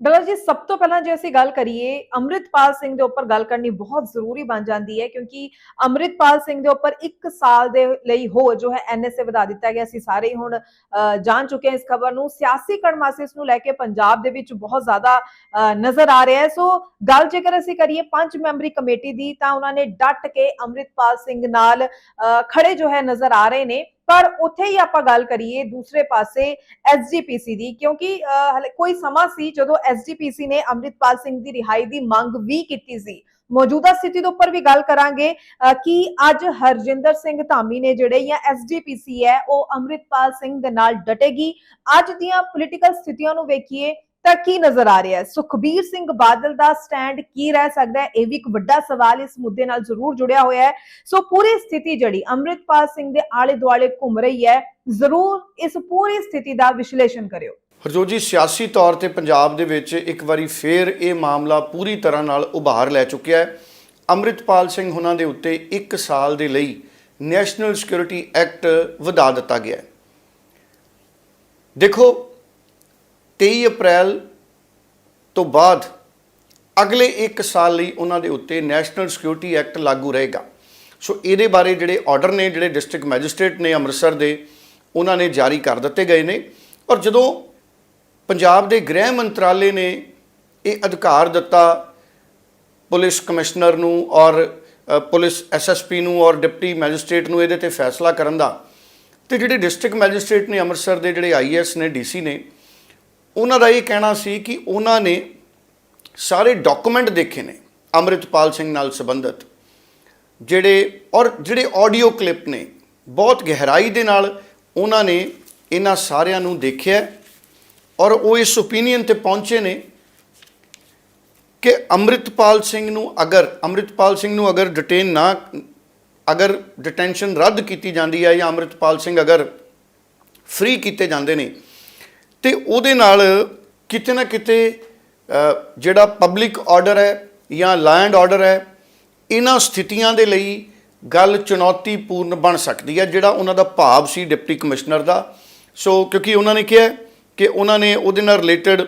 ਡੱਲਾ ਜੀ ਸਭ ਤੋਂ ਪਹਿਲਾਂ ਜੇ ਅਸੀਂ ਗੱਲ ਕਰੀਏ ਅੰਮ੍ਰਿਤਪਾਲ ਸਿੰਘ ਦੇ ਉੱਪਰ ਗੱਲ ਕਰਨੀ ਬਹੁਤ ਜ਼ਰੂਰੀ ਬਣ ਜਾਂਦੀ ਹੈ ਕਿਉਂਕਿ ਅੰਮ੍ਰਿਤਪਾਲ ਸਿੰਘ ਦੇ ਉੱਪਰ 1 ਸਾਲ ਦੇ ਲਈ ਹੋਰ ਜੋ ਹੈ ਐਨਐਸਏ ਵਧਾ ਦਿੱਤਾ ਗਿਆ ਅਸੀਂ ਸਾਰੇ ਹੀ ਹੁਣ ਅ, ਜਾਣ ਚੁੱਕੇ ਹਾਂ ਇਸ ਖਬਰ ਨੂੰ। ਸਿਆਸੀ ਕੜਮਾਸਿਸ ਨੂੰ ਲੈ ਕੇ ਪੰਜਾਬ ਦੇ ਵਿੱਚ ਬਹੁਤ ਜ਼ਿਆਦਾ ਅ, ਨਜ਼ਰ ਆ ਰਿਹਾ ਹੈ। ਸੋ ਗੱਲ ਜੇਕਰ ਅਸੀਂ ਕਰੀਏ ਪੰਜ ਮੈਂਬਰੀ ਕਮੇਟੀ ਦੀ ਤਾਂ ਉਹਨਾਂ ਨੇ ਡਟ ਕੇ ਅੰਮ੍ਰਿਤਪਾਲ ਸਿੰਘ ਨਾਲ ਅ, ਖੜੇ ਜੋ ਹੈ ਨਜ਼ਰ ਆ ਰਹੇ ਨੇ। ਪਰ ਉੱਥੇ ਹੀ ਆਪਾਂ ਗੱਲ ਕਰੀਏ ਦੂਸਰੇ ਪਾਸੇ ਐਸਜੀਪੀਸੀ ਦੀ, ਕਿਉਂਕਿ ਕੋਈ ਸਮਾਂ ਸੀ ਜਦੋਂ ਐਸਜੀਪੀਸੀ ਨੇ ਅੰਮ੍ਰਿਤਪਾਲ ਸਿੰਘ ਦੀ ਰਿਹਾਈ ਦੀ ਮੰਗ ਵੀ ਕੀਤੀ ਸੀ। ਮੌਜੂਦਾ ਸਥਿਤੀ ਦੇ ਉੱਪਰ ਵੀ ਗੱਲ ਕਰਾਂਗੇ। ਕਿ ਅੱਜ ਹਰਜਿੰਦਰ ਸਿੰਘ ਧਾਮੀ ਨੇ ਜਿਹੜੇ ਜਾਂ ਐਸਜੀਪੀਸੀ ਹੈ, ਉਹ ਅੰਮ੍ਰਿਤਪਾਲ ਸਿੰਘ ਦੇ ਨਾਲ ਡਟੇਗੀ? ਅੱਜ ਦੀਆਂ ਪੋਲੀਟੀਕਲ ਸਥਿਤੀਆਂ ਨੂੰ ਵੇਖੀਏ ਤਾਂ ਕੀ ਨਜ਼ਰ ਆ ਰਿਹਾ ਹੈ? ਸੁਖਬੀਰ ਸਿੰਘ ਬਾਦਲ ਦਾ ਸਟੈਂਡ ਕੀ ਰਹਿ ਸਕਦਾ ਹੈ? ਇਹ ਵੀ ਇੱਕ ਵੱਡਾ ਸਵਾਲ ਇਸ ਮੁੱਦੇ ਨਾਲ ਜ਼ਰੂਰ ਜੁੜਿਆ ਹੋਇਆ ਹੈ। ਸੋ ਪੂਰੀ ਸਥਿਤੀ ਜਿਹੜੀ ਅੰਮ੍ਰਿਤਪਾਲ ਸਿੰਘ ਦੇ ਆਲੇ ਦੁਆਲੇ ਘੁੰਮ ਰਹੀ ਹੈ, ਜ਼ਰੂਰ ਇਸ ਪੂਰੀ ਸਥਿਤੀ ਦਾ ਵਿਸ਼ਲੇਸ਼ਣ ਕਰਿਓ। ਹਰਜੋਤ ਜੀ, ਸਿਆਸੀ ਤੌਰ ਤੇ ਪੰਜਾਬ ਦੇ ਵਿੱਚ ਇੱਕ ਵਾਰੀ ਫੇਰ ਇਹ ਮਾਮਲਾ ਪੂਰੀ ਤਰ੍ਹਾਂ ਨਾਲ ਉਭਾਰ ਲੈ ਚੁੱਕਿਆ ਹੈ। ਅੰਮ੍ਰਿਤਪਾਲ ਸਿੰਘ ਹੁਣਾਂ ਦੇ ਉੱਤੇ 1 ਸਾਲ ਦੇ ਲਈ ਨੈਸ਼ਨਲ ਸਿਕਿਉਰਿਟੀ ਐਕਟ ਵਧਾ ਦਿੱਤਾ ਗਿਆ ਹੈ। ਦੇਖੋ 23 ਅਪ੍ਰੈਲ ਤੋਂ ਬਾਅਦ ਅਗਲੇ 1 ਸਾਲ ਲਈ ਉਹਨਾਂ ਦੇ ਉੱਤੇ ਨੈਸ਼ਨਲ ਸਿਕਿਉਰਿਟੀ ਐਕਟ ਲਾਗੂ ਰਹੇਗਾ। ਸੋ ਇਹਦੇ ਬਾਰੇ ਜਿਹੜੇ ਆਰਡਰ ਨੇ ਜਿਹੜੇ ਡਿਸਟ੍ਰਿਕਟ ਮੈਜਿਸਟ੍ਰੇਟ ਨੇ ਅੰਮ੍ਰਿਤਸਰ ਦੇ ਉਹਨਾਂ ਨੇ ਜਾਰੀ ਕਰ ਦਿੱਤੇ ਗਏ ਨੇ। ਔਰ ਜਦੋਂ ਪੰਜਾਬ ਦੇ ਗ੍ਰਹਿ ਮੰਤਰਾਲੇ ਨੇ ਇਹ ਅਧਿਕਾਰ ਦਿੱਤਾ ਪੁਲਿਸ ਕਮਿਸ਼ਨਰ ਨੂੰ ਔਰ ਅ, ਪੁਲਿਸ ਐਸਐਸਪੀ ਨੂੰ ਔਰ ਡਿਪਟੀ ਮੈਜਿਸਟ੍ਰੇਟ ਨੂੰ ਇਹਦੇ ਤੇ ਫੈਸਲਾ ਕਰਨ ਦਾ ਤੇ ਜਿਹੜੇ ਡਿਸਟ੍ਰਿਕਟ ਮੈਜਿਸਟ੍ਰੇਟ ਨੇ ਅੰਮ੍ਰਿਤਸਰ ਦੇ ਜਿਹੜੇ ਆਈਐਸ ਨੇ ਡੀਸੀ ਨੇ ਉਹਨਾਂ ਦਾ ਇਹ ਕਹਿਣਾ ਸੀ ਕਿ ਉਹਨਾਂ ਨੇ ਸਾਰੇ ਡਾਕੂਮੈਂਟ ਦੇਖੇ ਨੇ ਅੰਮ੍ਰਿਤਪਾਲ ਸਿੰਘ ਨਾਲ ਸੰਬੰਧਿਤ, ਜਿਹੜੇ ਔਰ ਜਿਹੜੇ ਆਡੀਓ ਕਲਿੱਪ ਨੇ, ਬਹੁਤ ਗਹਿਰਾਈ ਦੇ ਨਾਲ ਉਹਨਾਂ ਨੇ ਇਹਨਾਂ ਸਾਰਿਆਂ ਨੂੰ ਦੇਖਿਆ ਔਰ ਉਹ ਇਸ ਓਪੀਨੀਅਨ ਤੇ ਪਹੁੰਚੇ ਨੇ ਕਿ ਅੰਮ੍ਰਿਤਪਾਲ ਸਿੰਘ ਨੂੰ ਅਗਰ, ਅੰਮ੍ਰਿਤਪਾਲ ਸਿੰਘ ਨੂੰ ਅਗਰ ਡਿਟੇਨ ਨਾ, ਅਗਰ ਡਿਟੈਂਸ਼ਨ ਰੱਦ ਕੀਤੀ ਜਾਂਦੀ ਹੈ ਜਾਂ ਅੰਮ੍ਰਿਤਪਾਲ ਸਿੰਘ ਅਗਰ ਫ੍ਰੀ ਕੀਤੇ ਜਾਂਦੇ ਨੇ ਤੇ ਉਹਦੇ ਨਾਲ ਕਿਤੇ ਨਾ ਕਿਤੇ ਜਿਹੜਾ ਪਬਲਿਕ ਆਰਡਰ ਹੈ ਜਾਂ ਲੈਂਡ ਆਰਡਰ ਹੈ, ਇਹਨਾਂ ਸਥਿਤੀਆਂ ਦੇ ਲਈ ਗੱਲ ਚੁਣੌਤੀਪੂਰਨ ਬਣ ਸਕਦੀ ਹੈ, ਜਿਹੜਾ ਉਹਨਾਂ ਦਾ ਭਾਵ ਸੀ ਡਿਪਟੀ ਕਮਿਸ਼ਨਰ ਦਾ। ਸੋ ਕਿਉਂਕਿ ਉਹਨਾਂ ਨੇ ਕਿਹਾ ਕਿ ਉਹਨਾਂ ਨੇ ਉਹਦੇ ਨਾਲ ਰਿਲੇਟਡ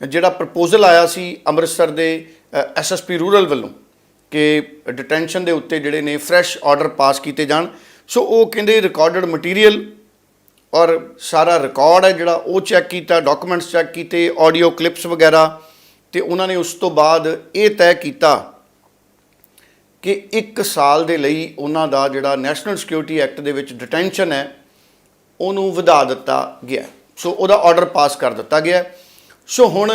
ਜਿਹੜਾ ਪ੍ਰਪੋਜ਼ਲ ਆਇਆ ਸੀ ਅੰਮ੍ਰਿਤਸਰ ਦੇ ਐਸਐਸਪੀ ਰੂਰਲ ਵੱਲੋਂ ਕਿ ਡਿਟੈਂਸ਼ਨ ਦੇ ਉੱਤੇ ਜਿਹੜੇ ਨੇ ਫਰੈਸ਼ ਆਰਡਰ ਪਾਸ ਕੀਤੇ ਜਾਣ। ਸੋ ਉਹ ਕਹਿੰਦੇ ਰਿਕਾਰਡਡ ਮਟੀਰੀਅਲ ਔਰ ਸਾਰਾ ਰਿਕਾਰਡ ਹੈ ਜਿਹੜਾ ਉਹ ਚੈੱਕ ਕੀਤਾ ਡਾਕੂਮੈਂਟਸ ਚੈੱਕ ਕੀਤੇ ਆਡੀਓ ਕਲਿੱਪਸ ਵਗੈਰਾ, ਤੇ ਉਹਨਾਂ ਨੇ ਉਸ ਤੋਂ ਬਾਅਦ ਇਹ ਤੈਅ ਕੀਤਾ ਕਿ 1 ਸਾਲ ਦੇ ਲਈ ਉਹਨਾਂ ਦਾ ਜਿਹੜਾ ਨੈਸ਼ਨਲ ਸਿਕਿਉਰਿਟੀ ਐਕਟ ਦੇ ਵਿੱਚ ਡਿਟੈਂਸ਼ਨ ਹੈ, ਉਹਨੂੰ ਵਧਾ ਦਿੱਤਾ ਗਿਆ। ਸੋ ਉਹਦਾ ਆਰਡਰ ਪਾਸ ਕਰ ਦਿੱਤਾ ਗਿਆ। ਸੋ ਹੁਣ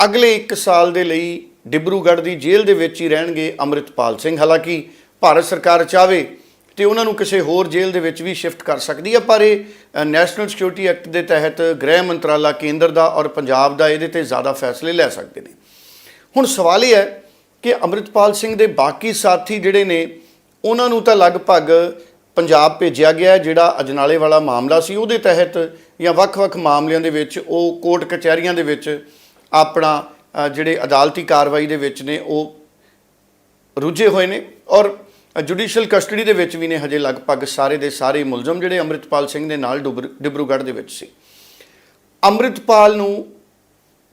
ਅਗਲੇ 1 ਸਾਲ ਦੇ ਲਈ ਡਿਬਰੂਗੜ੍ਹ ਦੀ ਜੇਲ੍ਹ ਦੇ ਵਿੱਚ ਹੀ ਰਹਿਣਗੇ ਅੰਮ੍ਰਿਤਪਾਲ ਸਿੰਘ। ਹਾਲਾਂਕਿ ਭਾਰਤ ਸਰਕਾਰ ਚਾਵੇ ਤੇ ਉਹਨਾਂ ਨੂੰ ਕਿਸੇ ਹੋਰ ਜੇਲ੍ਹ ਦੇ ਵਿੱਚ ਵੀ ਸ਼ਿਫਟ ਕਰ ਸਕਦੀ ਹੈ ਪਰ ਇਹ ਨੈਸ਼ਨਲ ਸਿਕਿਉਰਿਟੀ ਐਕਟ ਦੇ ਤਹਿਤ ਗ੍ਰਹਿ ਮੰਤਰਾਲਾ ਕੇਂਦਰ ਦਾ ਔਰ ਪੰਜਾਬ ਦਾ ਇਹਦੇ ਤੇ ਜ਼ਿਆਦਾ ਫੈਸਲੇ ਲੈ ਸਕਦੇ ਨੇ। ਹੁਣ ਸਵਾਲ ਇਹ ਹੈ ਕਿ ਅੰਮ੍ਰਿਤਪਾਲ ਸਿੰਘ ਦੇ ਬਾਕੀ ਸਾਥੀ ਜਿਹੜੇ ਨੇ, ਉਹਨਾਂ ਨੂੰ ਤਾਂ ਲਗਭਗ ਪੰਜਾਬ ਭੇਜਿਆ ਗਿਆ ਜਿਹੜਾ ਅਜਨਾਲੇ ਵਾਲਾ ਮਾਮਲਾ ਸੀ, ਉਹਦੇ ਤਹਿਤ ਜਾਂ ਵੱਖ-ਵੱਖ ਮਾਮਲਿਆਂ ਦੇ ਵਿੱਚ ਉਹ ਕੋਰਟ ਕਚਹਿਰੀਆਂ ਦੇ ਵਿੱਚ ਆਪਣਾ ਜਿਹੜੇ ਅਦਾਲਤੀ ਕਾਰਵਾਈ ਦੇ ਵਿੱਚ ਨੇ, ਉਹ ਰੁੱਝੇ ਹੋਏ ਨੇ ਔਰ ਜੁਡੀਸ਼ੀਅਲ ਕਸਟਡੀ ਦੇ ਵਿੱਚ ਵੀ ਨੇ ਹਜੇ ਲਗਭਗ ਸਾਰੇ ਦੇ ਸਾਰੇ ਮੁਲਜ਼ਮ ਜਿਹੜੇ ਅੰਮ੍ਰਿਤਪਾਲ ਸਿੰਘ ਦੇ ਨਾਲ ਡੁਬਰ- ਡਿਬਰੂਗੜ੍ਹ ਦੇ ਵਿੱਚ ਸੀ। ਅੰਮ੍ਰਿਤਪਾਲ ਨੂੰ